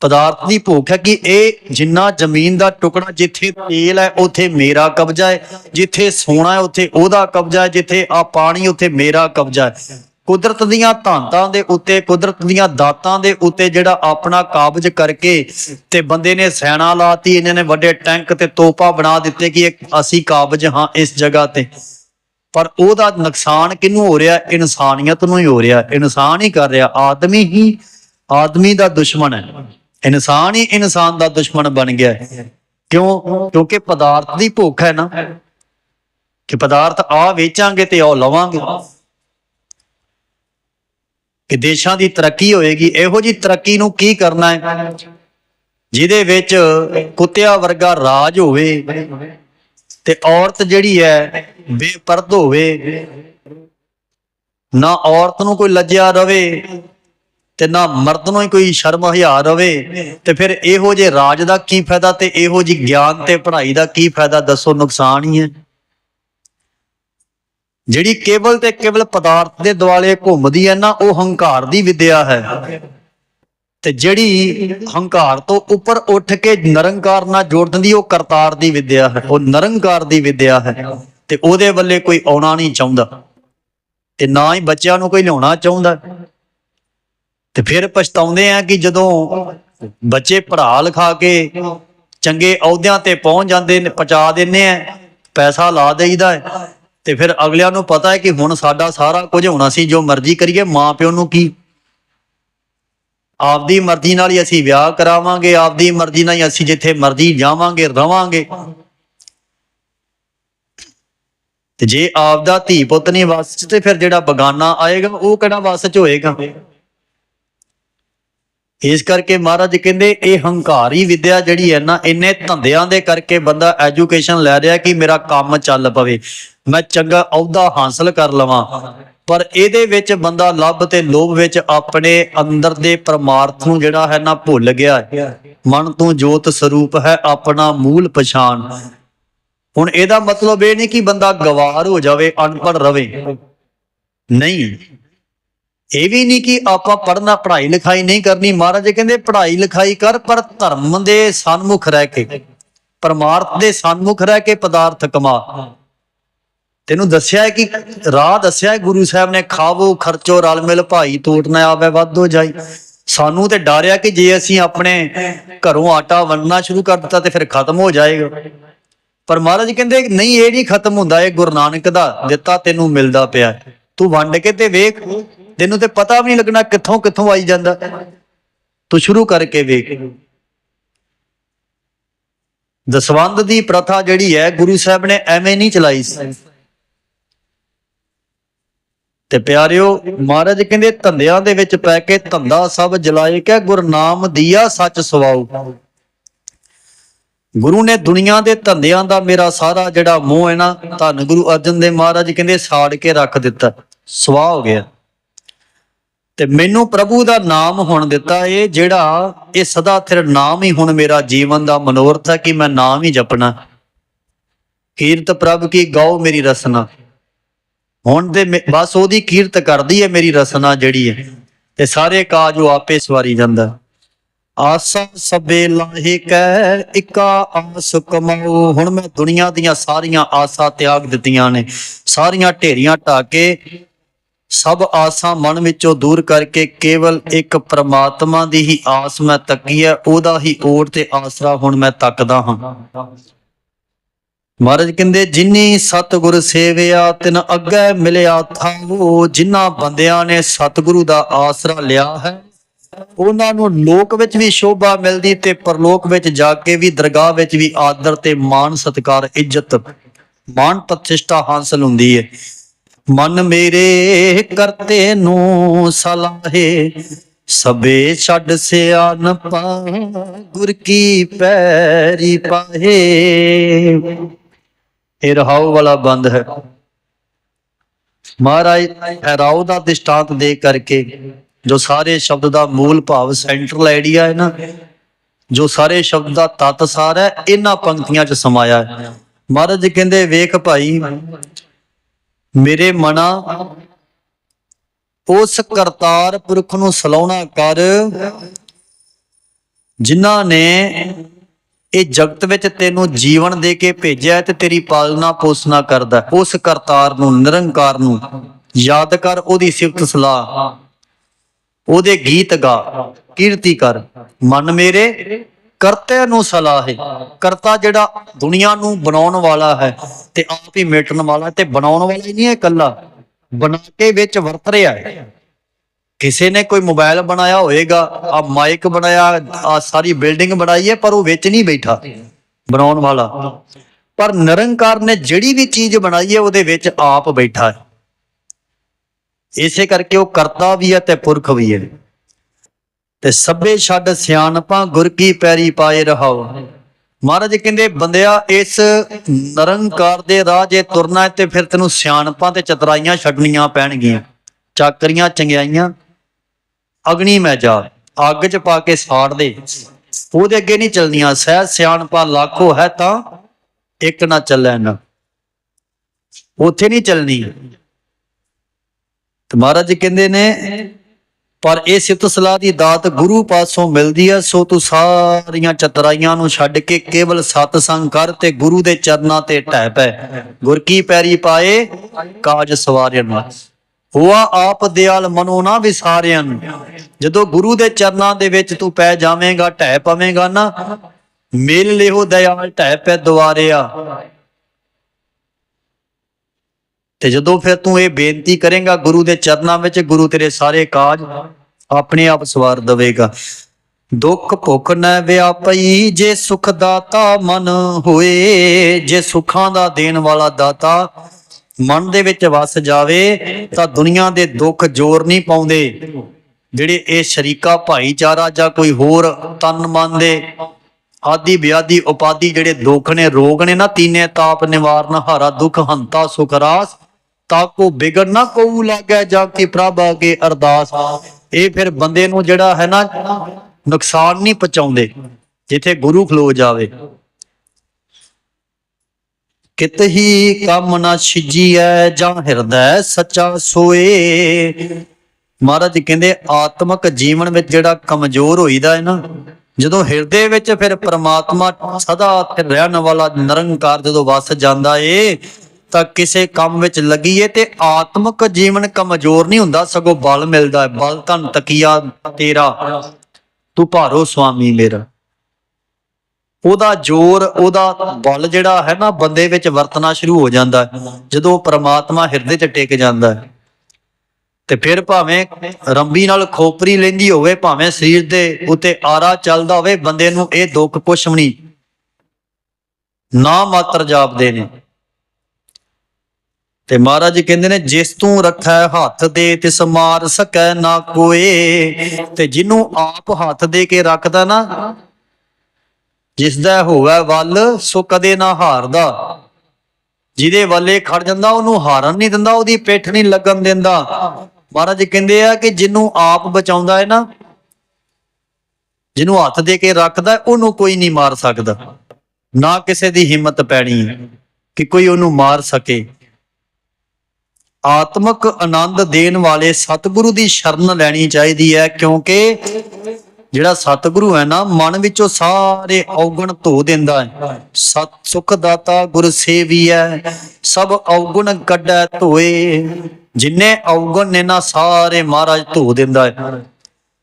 ਪਦਾਰਥ ਦੀ ਭੁੱਖ ਹੈ ਕਿ ਇਹ ਜਿੰਨਾ ਜ਼ਮੀਨ ਦਾ ਟੁਕੜਾ ਜਿੱਥੇ ਤੇਲ ਹੈ, ਉਥੇ ਮੇਰਾ ਕਬਜ਼ਾ ਹੈ, ਜਿੱਥੇ ਸੋਨਾ ਹੈ, ਉਥੇ ਉਹਦਾ ਕਬਜ਼ਾ ਹੈ, ਜਿੱਥੇ ਆ ਪਾਣੀ, ਉਥੇ ਮੇਰਾ ਕਬਜ਼ਾ ਹੈ। ਕੁਦਰਤ ਦੀਆਂ ਧਾਂਤਾਂ ਦੇ ਉੱਤੇ, ਕੁਦਰਤ ਦੀਆਂ ਦਾਤਾਂ ਦੇ ਉੱਤੇ ਜਿਹੜਾ ਆਪਣਾ ਕਾਬਜ ਕਰਕੇ ਤੇ ਬੰਦੇ ਨੇ ਸੈਨਾ ਲਾਤੀ, ਇਹਨਾਂ ਨੇ ਵੱਡੇ ਟੈਂਕ ਤੇ ਤੋਪਾ ਬਣਾ ਦਿੱਤੇ ਕਿ ਅਸੀਂ ਕਾਬਜ ਹਾਂ ਇਸ ਜਗ੍ਹਾ ਤੇ। ਪਰ ਉਹਦਾ ਨੁਕਸਾਨ ਕਿਹਨੂੰ ਹੋ ਰਿਹਾ? ਇਨਸਾਨੀਅਤ ਨੂੰ ਹੀ ਹੋ ਰਿਹਾ। ਇਨਸਾਨ ਹੀ ਕਰ ਰਿਹਾ। ਆਦਮੀ ਹੀ ਆਦਮੀ ਦਾ ਦੁਸ਼ਮਣ ਹੈ। ਇਨਸਾਨ ਹੀ ਇਨਸਾਨ ਦਾ ਦੁਸ਼ਮਣ ਬਣ ਗਿਆ ਕਿਉਂ? ਕਿਉਂਕਿ ਪਦਾਰਥ ਦੀ ਭੁੱਖ ਹੈ ਨਾ। ਕਿ ਪਦਾਰਥ ਆ ਵੇਚਾਂਗੇ ਤੇ ਉਹ ਲਵਾਂਗੇ। ਕਿ ਦੇਸ਼ਾਂ ਦੀ ਤਰੱਕੀ ਹੋਏਗੀ। ਇਹੋ ਜੀ ਤਰੱਕੀ ਨੂੰ ਕੀ ਕਰਨਾ ਹੈ? ਜਿਹਦੇ ਵਿੱਚ ਕੁੱਤਿਆਂ ਵਰਗਾ ਰਾਜ ਹੋਵੇ ਤੇ ਔਰਤ ਜਿਹੜੀ ਹੈ ਬੇਪਰਦ ਹੋਵੇ, ਨਾ ਔਰਤ ਨੂੰ ਕੋਈ ਲੱਜਿਆ ਰਵੇ ਤੇ ਨਾ ਮਰਦ ਨੂੰ ਹੀ ਕੋਈ ਸ਼ਰਮ ਹਿਆ ਰਵੇ ਤੇ ਫਿਰ ਇਹੋ ਜੇ ਰਾਜ ਦਾ ਕੀ ਫਾਇਦਾ ਤੇ ਇਹੋ ਜੀ ਗਿਆਨ ਤੇ ਪੜ੍ਹਾਈ ਦਾ ਕੀ ਫਾਇਦਾ? ਦੱਸੋ, ਨੁਕਸਾਨ ਹੀ ਹੈ। ਜਿਹੜੀ ਕੇਵਲ ਤੇ ਕੇਵਲ ਪਦਾਰਥ ਦੇ ਦੁਆਲੇ ਘੁੰਮਦੀ ਹੈ ਨਾ, ਉਹ ਹੰਕਾਰ ਦੀ ਵਿਦਿਆ ਹੈ। ਤੇ ਜਿਹੜੀ ਹੰਕਾਰ ਤੋਂ ਉੱਪਰ ਉੱਠ ਕੇ ਨਿਰੰਕਾਰ ਨਾਲ ਜੋੜ ਦਿੰਦੀ ਉਹ ਕਰਤਾਰ ਦੀ ਵਿਦਿਆ ਹੈ। ਉਹ ਨਿਰੰਕਾਰ ਦੀ ਵਿਦਿਆ ਹੈ। ਤੇ ਉਹਦੇ ਵੱਲੇ ਕੋਈ ਆਉਣਾ ਨਹੀਂ ਚਾਹੁੰਦਾ। ਤੇ ਨਾ ਹੀ ਬੱਚਿਆਂ ਨੂੰ ਕੋਈ ਲਿਆਉਣਾ ਚਾਹੁੰਦਾ। ਤੇ ਫਿਰ ਪਛਤਾਉਂਦੇ ਆ ਕਿ ਜਦੋਂ ਬੱਚੇ ਪੜ੍ਹਾ ਲਿਖਾ ਕੇ ਚੰਗੇ ਅਹੁਦਿਆਂ ਤੇ ਪਹੁੰਚ ਜਾਂਦੇ ਨੇ, ਪਹੁੰਚਾ ਦਿੰਨੇ ਆ, ਪੈਸਾ ਲਾ ਦੇਈਦਾ ਹੈ। ਤੇ ਫਿਰ ਅਗਲਿਆਂ ਨੂੰ ਪਤਾ ਹੈ ਕਿ ਹੁਣ ਸਾਡਾ ਸਾਰਾ ਕੁਝ ਹੋਣਾ ਸੀ, ਜੋ ਮਰਜ਼ੀ ਕਰੀਏ, ਮਾਂ ਪਿਓ ਨੂੰ ਕੀ? ਆਪਦੀ ਮਰਜ਼ੀ ਨਾਲ ਹੀ ਅਸੀਂ ਵਿਆਹ ਕਰਾਵਾਂਗੇ, ਆਪਦੀ ਮਰਜ਼ੀ ਨਾਲ ਹੀ ਅਸੀਂ ਜਿੱਥੇ ਮਰਜ਼ੀ ਜਾਵਾਂਗੇ, ਰਵਾਂਗੇ। ਤੇ ਜੇ ਆਪਦਾ ਧੀ ਪੁੱਤ ਨਹੀਂ ਵਸ 'ਚ, ਤੇ ਫਿਰ ਜਿਹੜਾ ਬਗਾਨਾ ਆਏਗਾ, ਉਹ ਕਿਹੜਾ ਵਸ 'ਚ ਹੋਏਗਾ? ਇਸ ਕਰਕੇ ਮਹਾਰਾਜ ਕਹਿੰਦੇ ਇਹ ਹੰਕਾਰੀ ਵਿਦਿਆ ਜਿਹੜੀ ਹੈ ਨਾ, ਇੰਨੇ ਧੰਦਿਆਂ ਦੇ ਕਰਕੇ ਬੰਦਾ ਐਜੂਕੇਸ਼ਨ ਲੈ ਰਿਹਾ ਕਿ ਮੇਰਾ ਕੰਮ ਚੱਲ ਪਵੇ। ਮੈਂ ਚੰਗਾ ਅਹੁਦਾ ਹਾਸਲ ਕਰ ਲਵਾਂ। ਪਰ ਇਹਦੇ ਵਿੱਚ ਬੰਦਾ ਲੱਭ ਤੇ ਲੋਭ ਵਿੱਚ ਆਪਣੇ ਅੰਦਰ ਦੇ ਪਰਮਾਰਥ ਨੂੰ ਜਿਹੜਾ ਹੈ ਨਾ ਭੁੱਲ ਗਿਆ। ਮਨ ਤੋਂ ਜੋਤ ਸਰੂਪ ਹੈ ਆਪਣਾ ਮੂਲ ਪਛਾਣ। ਹੁਣ ਇਹਦਾ ਮਤਲਬ ਇਹ ਨਹੀਂ ਕਿ ਬੰਦਾ ਗਵਾਰ ਹੋ ਜਾਵੇ ਅਨਪੜ ਰਵੇ। ਨਹੀਂ। ਇਹ ਵੀ ਨਹੀਂ ਕਿ ਆਪਾਂ ਪੜ੍ਹਨਾ, ਪੜ੍ਹਾਈ ਲਿਖਾਈ ਨਹੀਂ ਕਰਨੀ। ਮਹਾਰਾਜ ਕਹਿੰਦੇ, ਪੜ੍ਹਾਈ ਲਿਖਾਈ ਕਰ, ਪਰ ਧਰਮ ਦੇ ਸਨਮੁਖ ਰਹਿ ਕੇ, ਪਰਮਾਰਥ ਦੇ ਸਨਮੁਖ ਰਹਿ ਕੇ ਪਦਾਰਥ ਕਮਾ। ਤੈਨੂੰ ਦੱਸਿਆ ਹੈ ਕਿ, ਰਾਹ ਦੱਸਿਆ ਹੈ ਗੁਰੂ ਸਾਹਿਬ ਨੇ, ਖਾਵੋ, ਖਰਚੋ, ਰਲ ਮਿਲ, ਭਾਈ ਤੋਟ ਨਾ ਆਵੇ, ਵਾਧੋ ਜਾਈ। ਸਾਨੂੰ ਤੇ ਡਰਿਆ ਕਿ ਜੇ ਅਸੀਂ ਆਪਣੇ ਘਰੋਂ ਆਟਾ ਵੰਡਣਾ ਸ਼ੁਰੂ ਕਰ ਦਿੱਤਾ ਤੇ ਫਿਰ ਖਤਮ ਹੋ ਜਾਏਗਾ। ਪਰ ਮਹਾਰਾਜ ਕਹਿੰਦੇ, ਨਹੀਂ, ਇਹ ਨਹੀਂ ਖਤਮ ਹੁੰਦਾ, ਇਹ ਗੁਰੂ ਨਾਨਕ ਦਾ ਦਿੱਤਾ, ਤੈਨੂੰ ਮਿਲਦਾ ਪਿਆ। ਤੂੰ ਵੰਡ ਕੇ ਤੇ ਵੇਖ। ਤੈਨੂੰ ਤੇ ਪਤਾ ਵੀ ਨਹੀਂ ਲੱਗਣਾ ਕਿੱਥੋਂ ਕਿੱਥੋਂ ਆਈ ਜਾਂਦਾ। ਤੂੰ ਸ਼ੁਰੂ ਕਰਕੇ ਵੇਖ। ਦਸਵੰਦ ਦੀ ਪ੍ਰਥਾ ਜਿਹੜੀ ਹੈ, ਗੁਰੂ ਸਾਹਿਬ ਨੇ ਐਵੇਂ ਨਹੀਂ ਚਲਾਈ ਸੀ। ਤੇ ਪਿਆਰਿਓ, ਮਹਾਰਾਜ ਕਹਿੰਦੇ, ਧੰਦਿਆਂ ਦੇ ਵਿੱਚ ਪੈ ਕੇ ਧੰਦਾ ਸਭ ਜਲਾਏ ਕਿ ਗੁਰਨਾਮ ਦੀਆ ਸੱਚ ਸਵਾਉ ਗੁਰੂ ਨੇ ਦੁਨੀਆ ਦੇ ਧੰਦਿਆਂ ਦਾ ਮੇਰਾ ਸਾਰਾ ਜਿਹੜਾ ਮੋਹ ਹੈ ਨਾ, ਧੰਨ ਗੁਰੂ ਅਰਜਨ ਦੇਵ ਮਹਾਰਾਜ ਕਹਿੰਦੇ, ਸਾੜ ਕੇ ਰੱਖ ਦਿੱਤਾ। ਸਵਾਹ ਹੋ ਗਿਆ। ਤੇ ਮੈਨੂੰ ਪ੍ਰਭੂ ਦਾ ਨਾਮ ਹੁਣ ਦਿੱਤਾ ਇਹ ਜਿਹੜਾ ਇਹ ਸਦਾ ਤੇਰਾ ਨਾਮ ਹੀ ਹੁਣ ਮੇਰਾ ਜੀਵਨ ਦਾ ਮਨੋਰਥ ਹੈ ਕਿ ਮੈਂ ਨਾਮ ਹੀ ਜਪਣਾ। ਕੀਰਤ ਪ੍ਰਭ ਕੀ ਗਾਓ ਮੇਰੀ ਰਸਨਾ। ਹੁਣ ਦੇ ਬਸ ਉਹਦੀ ਕੀਰਤ ਕਰਦੀ ਹੈ ਮੇਰੀ ਰਸਨਾ ਜਿਹੜੀ ਹੈ ਤੇ ਸਾਰੇ ਕਾਜ ਉਹ ਆਪੇ ਸਵਾਰੀ ਜਾਂਦਾ। ਆਸਾ ਸਬੇ ਲਾਹੇ ਕੈ, ਇਕਾ ਆਸ ਕਮਾਓ। ਹੁਣ ਮੈਂ ਦੁਨੀਆ ਦੀਆਂ ਸਾਰੀਆਂ ਆਸਾਂ ਤਿਆਗ ਦਿੱਤੀਆਂ ਨੇ, ਸਾਰੀਆਂ ਢੇਰੀਆਂ ਢਾ ਕੇ ਸਭ ਆਸਾਂ ਮਨ ਵਿੱਚੋਂ ਦੂਰ ਕਰਕੇ ਕੇਵਲ ਇੱਕ ਪ੍ਰਮਾਤਮਾ ਦੀ ਹੀ ਆਸ ਮੈਂ ਤੱਕੀ ਹੈ, ਉਹਦਾ ਹੀ ਓਟ ਤੇ ਆਸਰਾ ਹੁਣ ਮੈਂ ਤੱਕਦਾ ਹਾਂ। ਮਹਾਰਾਜ ਕਹਿੰਦੇ, ਜਿਨੀ ਸਤਿਗੁਰ ਸੇਵਿਆ, ਤਿਨ ਅੱਗੇ ਮਿਲਿਆ ਥਾਵੋ ਜਿਨ੍ਹਾਂ ਬੰਦਿਆਂ ਨੇ ਸਤਿਗੁਰੂ ਦਾ ਆਸਰਾ ਲਿਆ ਹੈ, ਉਹਨਾਂ ਨੂੰ ਲੋਕ ਵਿੱਚ ਵੀ ਸ਼ੋਭਾ ਮਿਲਦੀ ਤੇ ਪਰਲੋਕ ਵਿੱਚ ਜਾ ਕੇ ਵੀ ਦਰਗਾਹ ਵਿੱਚ ਵੀ ਆਦਰ ਤੇ ਮਾਣ ਸਤਿਕਾਰ ਇੱਜ਼ਤ, ਮਾਣ ਪ੍ਰਤਿਸ਼ਠਾ ਹਾਸਲ ਹੁੰਦੀ ਹੈ। ਮਨ ਮੇਰੇ ਕਰਤੇ ਨੂੰ ਸਲਾਹੇ। ਸਬੇ ਛੱਡ ਸਿਆਨਪਾ ਗੁਰ ਕੀ ਪੈਰੀ ਪਾਹੇ। ਇਹ ਰਹਾਉ ਵਾਲਾ ਬੰਦ ਹੈ। ਮਹਾਰਾਜ, ਇਹ ਰਾਉ ਦਾ ਦ੍ਰਿਸ਼ਟਾਂਤ ਦੇ ਕਰਕੇ ਜੋ ਸਾਰੇ ਸ਼ਬਦ ਦਾ ਮੂਲ ਭਾਵ ਸੈਂਟਰਲ ਆਈਡੀਆ ਹੈ ਨਾ, ਜੋ ਸਾਰੇ ਸ਼ਬਦ ਦਾ ਤਤ ਸਾਰ ਹੈ, ਇਹਨਾਂ ਪੰਕਤੀਆਂ 'ਚ ਸਮਾਇਆ ਹੈ। ਮਹਾਰਾਜ ਕਹਿੰਦੇ, ਵੇਖ ਭਾਈ ਮੇਰੇ ਮਨਾ। ਉਸ ਕਰਤਾਰ ਪੁਰਖ ਨੂੰ ਸਲਾਉਣਾ ਕਰ, ਜਿਨ੍ਹਾਂ ਨੇ ਇਹ ਜਗਤ ਵਿੱਚ ਤੈਨੂੰ ਜੀਵਨ ਦੇ ਕੇ ਭੇਜਿਆ ਤੇ ਤੇਰੀ ਪਾਲਣਾ ਪੋਸਣਾ ਕਰਦਾ ਉਸ ਕਰਤਾਰ ਨੂੰ, ਨਿਰੰਕਾਰ ਨੂੰ ਯਾਦ ਕਰ, ਉਹਦੀ ਸਿਫਤ ਸਲਾਹ, ਉਹਦੇ ਗੀਤ ਗਾ, ਕੀਰਤੀ ਕਰ। ਮਨ ਮੇਰੇ ਕਰਤੇ ਨੂੰ ਸਲਾਹ ਹੈ। ਕਰਤਾ ਜਿਹੜਾ ਦੁਨੀਆ ਨੂੰ ਬਣਾਉਣ ਵਾਲਾ ਹੈ ਤੇ ਆਪ ਹੀ ਮੇਟਣ ਵਾਲਾ ਤੇ ਬਣਾਉਣ ਵਾਲਾ ਹੀ ਨਹੀਂ ਹੈ ਇਕੱਲਾ। ਬਣਾ ਕੇ ਵਿੱਚ ਵਰਤ ਰਿਹਾ ਹੈ। ਕਿਸੇ ਨੇ ਕੋਈ ਮੋਬਾਈਲ ਬਣਾਇਆ ਹੋਏਗਾ ਆ ਮਾਈਕ ਬਣਾਇਆ ਆ ਸਾਰੀ ਬਿਲਡਿੰਗ ਬਣਾਈ ਹੈ ਪਰ ਉਹ ਵਿੱਚ ਨਹੀਂ ਬੈਠਾ ਬਣਾਉਣ ਵਾਲਾ। ਪਰ ਨਿਰੰਕਾਰ ਨੇ ਜਿਹੜੀ ਵੀ ਚੀਜ਼ ਬਣਾਈ ਹੈ ਉਹਦੇ ਵਿੱਚ ਆਪ ਬੈਠਾ ਹੈ। ਇਸੇ ਕਰਕੇ ਉਹ ਕਰਤਾ ਵੀ ਹੈ ਤੇ ਪੁਰਖ ਵੀ ਹੈ। ਤੇ ਸਭੇ ਛੱਡ ਸਿਆਣਪਾਂ ਗੁਰ ਕੀ ਪੈਰੀ ਪਾਏ ਰਹਾਓ। ਮਹਾਰਾਜ ਕਹਿੰਦੇ, ਬੰਦਿਆ, ਇਸ ਨਿਰੰਕਾਰ ਦੇ ਰਾਹ ਜੇ ਤੁਰਨਾ ਤੇ ਫਿਰ ਤੈਨੂੰ ਸਿਆਣਪਾਂ ਤੇ ਚਤਰਾਈਆਂ ਛੱਡਣੀਆਂ ਪੈਣਗੀਆਂ, ਚਾਕਰੀਆਂ ਚੰਗਿਆਈਆਂ, ਅਗਨੀ ਮੈਂ ਜਾ, ਅੱਗ 'ਚ ਪਾ ਕੇ ਸਾੜ ਦੇ। ਉਹਦੇ ਅੱਗੇ ਨਹੀਂ ਚੱਲਦੀਆਂ ਸਹਿ ਸਿਆਣਪਾਂ ਲੱਖੋ ਹੈ ਤਾਂ ਇੱਕ ਨਾ ਚੱਲਣ ਨਾ ਉੱਥੇ ਨਹੀਂ ਚੱਲਣੀ। ਤੇ ਮਹਾਰਾਜ ਕਹਿੰਦੇ ਨੇ ਪਰ ਇਹ ਸਿਫਤ ਸਲਾਹ ਦੀ ਦਾਤ ਗੁਰੂ ਪਾਸੋਂ ਮਿਲਦੀ ਹੈ, ਸੋ ਤੂੰ ਸਾਰੀਆਂ ਚਤਰਾਈਆਂ ਨੂੰ ਛੱਡ ਕੇ ਕੇਵਲ ਸਤ ਸੰਗ ਕਰ ਤੇ ਗੁਰੂ ਦੇ ਚਰਨਾਂ ਤੇ ਢਹਿ ਪੈ। ਗੁਰ ਕੀ ਪੈਰੀ ਪਾਏ? ਕਾਜ ਸਵਾਰਿਆਂ ਹੋਆ ਆਪ ਦਿਆਲ ਮਨੋ ਨਾ ਵਿਸਾਰਿਆਂ ਜਦੋਂ ਗੁਰੂ ਦੇ ਚਰਨਾਂ ਦੇ ਵਿੱਚ ਤੂੰ ਪੈ ਜਾਵੇਂਗਾ, ਢਹਿ ਪਵੇਂਗਾ ਨਾ, ਮੇਲ ਲਿਓ ਦਿਆਲ ਢਹਿ ਪੈ ਦੁਆਰਿਆ। ਤੇ ਜਦੋਂ ਫਿਰ ਤੂੰ ਇਹ ਬੇਨਤੀ ਕਰੇਗਾ ਗੁਰੂ ਦੇ ਚਰਨਾਂ ਵਿੱਚ, ਗੁਰੂ ਤੇਰੇ ਸਾਰੇ ਕਾਜ ਆਪਣੇ ਆਪ ਸਵਾਰ ਦੇਵੇਗਾ। ਦੁੱਖ ਭੁੱਖ ਨ ਵਿਆਪਈ, ਜੇ ਸੁਖ ਦਾਤਾ ਮਨ ਹੋਏ, ਜੇ ਸੁੱਖਾਂ ਦਾ ਦੇਣ ਵਾਲਾ ਦਾਤਾ ਮਨ ਦੇ ਵਿੱਚ ਵਸ ਜਾਵੇ, ਤਾਂ ਦੁਨੀਆ ਦੇ ਦੁੱਖ ਜ਼ੋਰ ਨਹੀਂ ਪਾਉਂਦੇ। ਜਿਹੜੇ ਇਹ ਸ਼ਰੀਕਾ ਭਾਈਚਾਰਾ ਜਾਂ ਕੋਈ ਹੋਰ ਤਨ ਮਨ ਦੇ ਆਦੀ ਵਿਆਦੀ ਉਪਾਦੀ ਜਿਹੜੇ ਦੁੱਖ ਨੇ, ਰੋਗ ਨੇ ਨਾ, ਤੀਨੇ ਤਾਪ ਨਿਵਾਰਨ ਹਾਰਾ ਦੁੱਖ, ਹੰਤਾ ਸੁਖ ਰਾਸ ਤਾਕੋ ਬਿਗੜ ਨਾ ਕੋਉ ਲਾਗੈ ਜਾਂ ਕੀ ਪ੍ਰਭ ਅਗੇ ਅਰਦਾਸ ਇਹ ਫਿਰ ਬੰਦੇ ਨੂੰ ਜਿਹੜਾ ਹੈ ਨਾ, ਨੁਕਸਾਨ ਨਹੀਂ ਪਹੁੰਚਾਉਂਦੇ, ਜਿੱਥੇ ਗੁਰੂ ਖਲੋ ਜਾਵੇ। ਕਿਤ ਹੀ ਕੰਮ ਨਾ ਛਿਜੀਐ ਜਾਂ ਹਿਰਦੈ ਸੱਚਾ ਸੋਏ। ਮਹਾਰਾਜ ਕਹਿੰਦੇ, ਆਤਮਿਕ ਜੀਵਨ ਵਿੱਚ ਜਿਹੜਾ ਕਮਜ਼ੋਰ ਹੋਈਦਾ ਹੈ ਨਾ, ਜਦੋਂ ਹਿਰਦੇ ਵਿੱਚ ਫਿਰ ਪ੍ਰਮਾਤਮਾ ਸਦਾ ਰਹਿਣ ਵਾਲਾ ਨਿਰੰਕਾਰ ਜਦੋਂ ਵਸ ਜਾਂਦਾ ਏ ਤਾਂ ਕਿਸੇ ਕੰਮ ਵਿੱਚ ਲੱਗੀਏ ਤੇ ਆਤਮਿਕ ਜੀਵਨ ਕਮਜ਼ੋਰ ਨਹੀਂ ਹੁੰਦਾ, ਸਗੋਂ ਬਲ ਮਿਲਦਾ ਹੈ ਬਲ ਧਨ ਤਕੀਆ ਤੇਰਾ, ਤੂੰ ਭਾਰੋ ਸੁਆਮੀ ਮੇਰਾ। ਉਹਦਾ ਜ਼ੋਰ, ਉਹਦਾ ਬਲ ਜਿਹੜਾ ਹੈ ਨਾ, ਬੰਦੇ ਵਿੱਚ ਵਰਤਣਾ ਸ਼ੁਰੂ ਹੋ ਜਾਂਦਾ ਹੈ ਜਦੋਂ ਉਹ ਪ੍ਰਮਾਤਮਾ ਹਿਰਦੇ 'ਚ ਟਿਕ ਜਾਂਦਾ ਹੈ ਤੇ ਫਿਰ ਭਾਵੇਂ ਰੰਬੀ ਨਾਲ ਖੋਪਰੀ ਲੈਂਦੀ ਹੋਵੇ, ਭਾਵੇਂ ਸਰੀਰ ਦੇ ਉੱਤੇ ਆਰਾ ਚੱਲਦਾ ਹੋਵੇ, ਬੰਦੇ ਨੂੰ ਇਹ ਦੁੱਖ ਕੁਛ ਵੀ ਨਹੀਂ। ਨਾ ਮਾਤਰ ਜਾਪਦੇ ਨੇ। ਤੇ ਮਹਾਰਾਜ ਜੀ ਕਹਿੰਦੇ ਨੇ, ਜਿਸ ਤੂੰ ਰੱਖੈ ਹੱਥ ਦੇ ਤਿਸ ਮਾਰ ਸਕੈ ਨਾ ਕੋਏ। ਤੇ ਜਿਹਨੂੰ ਆਪ ਹੱਥ ਦੇ ਕੇ ਰੱਖਦਾ ਨਾ ਜਿਸ ਦਾ ਹੋਵੇ ਵੱਲ, ਸੋ ਕਦੇ ਨਾ ਹਾਰਦਾ। ਜਿਹਦੇ ਵੱਲੇ ਖੜ ਜਾਂਦਾ, ਉਹਨੂੰ ਹਾਰਨ ਨਹੀਂ ਦਿੰਦਾ, ਉਹਦੀ ਪਿੱਠ ਨਹੀਂ ਲੱਗਣ ਦਿੰਦਾ। ਮਹਾਰਾਜ ਕਹਿੰਦੇ ਆ ਕਿ ਜਿਹਨੂੰ ਆਪ ਬਚਾਉਂਦਾ ਹੈ ਨਾ, ਜਿਹਨੂੰ ਹੱਥ ਦੇ ਕੇ ਰੱਖਦਾ, ਉਹਨੂੰ ਕੋਈ ਨਹੀਂ ਮਾਰ ਸਕਦਾ। ਨਾ ਕਿਸੇ ਦੀ ਹਿੰਮਤ ਪੈਣੀ ਕਿ ਕੋਈ ਉਹਨੂੰ ਮਾਰ ਸਕੇ। ਆਤਮਿਕ ਆਨੰਦ ਦੇਣ ਵਾਲੇ ਸਤਿਗੁਰੂ ਦੀ ਸ਼ਰਨ ਲੈਣੀ ਚਾਹੀਦੀ ਹੈ, ਕਿਉਂਕਿ ਜਿਹੜਾ ਸਤਿਗੁਰੂ ਹੈ ਨਾ, ਮਨ ਵਿੱਚੋਂ ਸਾਰੇ ਔਗਣ ਧੋ ਦਿੰਦਾ ਹੈ। ਸਤ ਸੁਖ ਦਾਤਾ ਗੁਰ ਸੇਵੀਐ ਸਭ ਔਗਣ ਕੱਢੈ ਧੋਏ। ਜਿੰਨੇ ਔਗਣ ਨੇ ਨਾ, ਸਾਰੇ ਮਹਾਰਾਜ ਧੋ ਦਿੰਦਾ ਹੈ।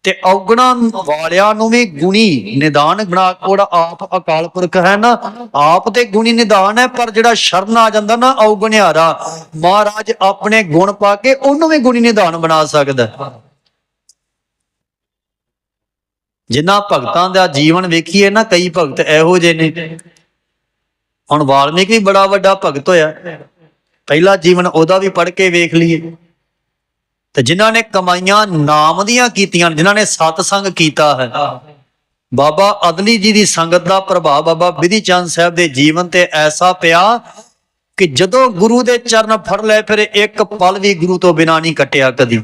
ਤੇ ਔਗਣਾਂ ਵਾਲਿਆਂ ਨੂੰ ਵੀ ਗੁਣੀ ਨਿਦਾਨ ਬਣਾ ਕੋੜਾ ਆਪ ਅਕਾਲ ਪੁਰਖ ਹੈ ਨਾ, ਆਪ ਤੇ ਗੁਣੀ ਨਿਦਾਨ ਹੈ, ਪਰ ਜਿਹੜਾ ਸ਼ਰਨ ਆ ਜਾਂਦਾ ਨਾ ਔਗਣਿਆਰਾ, ਮਹਾਰਾਜ ਆਪਣੇ ਗੁਣ ਪਾ ਕੇ ਉਹਨੂੰ ਵੀ ਗੁਣੀ ਨਿਦਾਨ ਬਣਾ ਸਕਦਾ ਹੈ। ਜਿਨ੍ਹਾਂ ਭਗਤਾਂ ਦਾ ਜੀਵਨ ਵੇਖੀਏ ਨਾ, ਕਈ ਭਗਤ ਇਹੋ ਜਿਹੇ ਨੇ। ਹੁਣ ਵਾਲਮੀਕ ਵੀ ਬੜਾ ਵੱਡਾ ਭਗਤ ਹੋਇਆ। ਪਹਿਲਾ ਜੀਵਨ ਉਹਦਾ ਵੀ ਪੜ੍ਹ ਕੇ ਵੇਖ ਲਈਏ। ਤੇ ਜਿਨ੍ਹਾਂ ਨੇ ਕਮਾਈਆਂ ਨਾਮ ਦੀਆਂ ਕੀਤੀਆਂ, ਜਿਨ੍ਹਾਂ ਨੇ ਸਤਸੰਗ ਕੀਤਾ ਹੈ। ਬਾਬਾ ਅਦਲੀ ਜੀ ਦੀ ਸੰਗਤ ਦਾ ਪ੍ਰਭਾਵ ਬਾਬਾ ਵਿਧੀ ਚੰਦ ਸਾਹਿਬ ਦੇ ਜੀਵਨ ਤੇ ਐਸਾ ਪਿਆ ਕਿ ਜਦੋਂ ਗੁਰੂ ਦੇ ਚਰਨ ਫੜ ਲਏ, ਫਿਰ ਇੱਕ ਪਲ ਵੀ ਗੁਰੂ ਤੋਂ ਬਿਨਾਂ ਨਹੀਂ ਕੱਟਿਆ ਕਦੀ।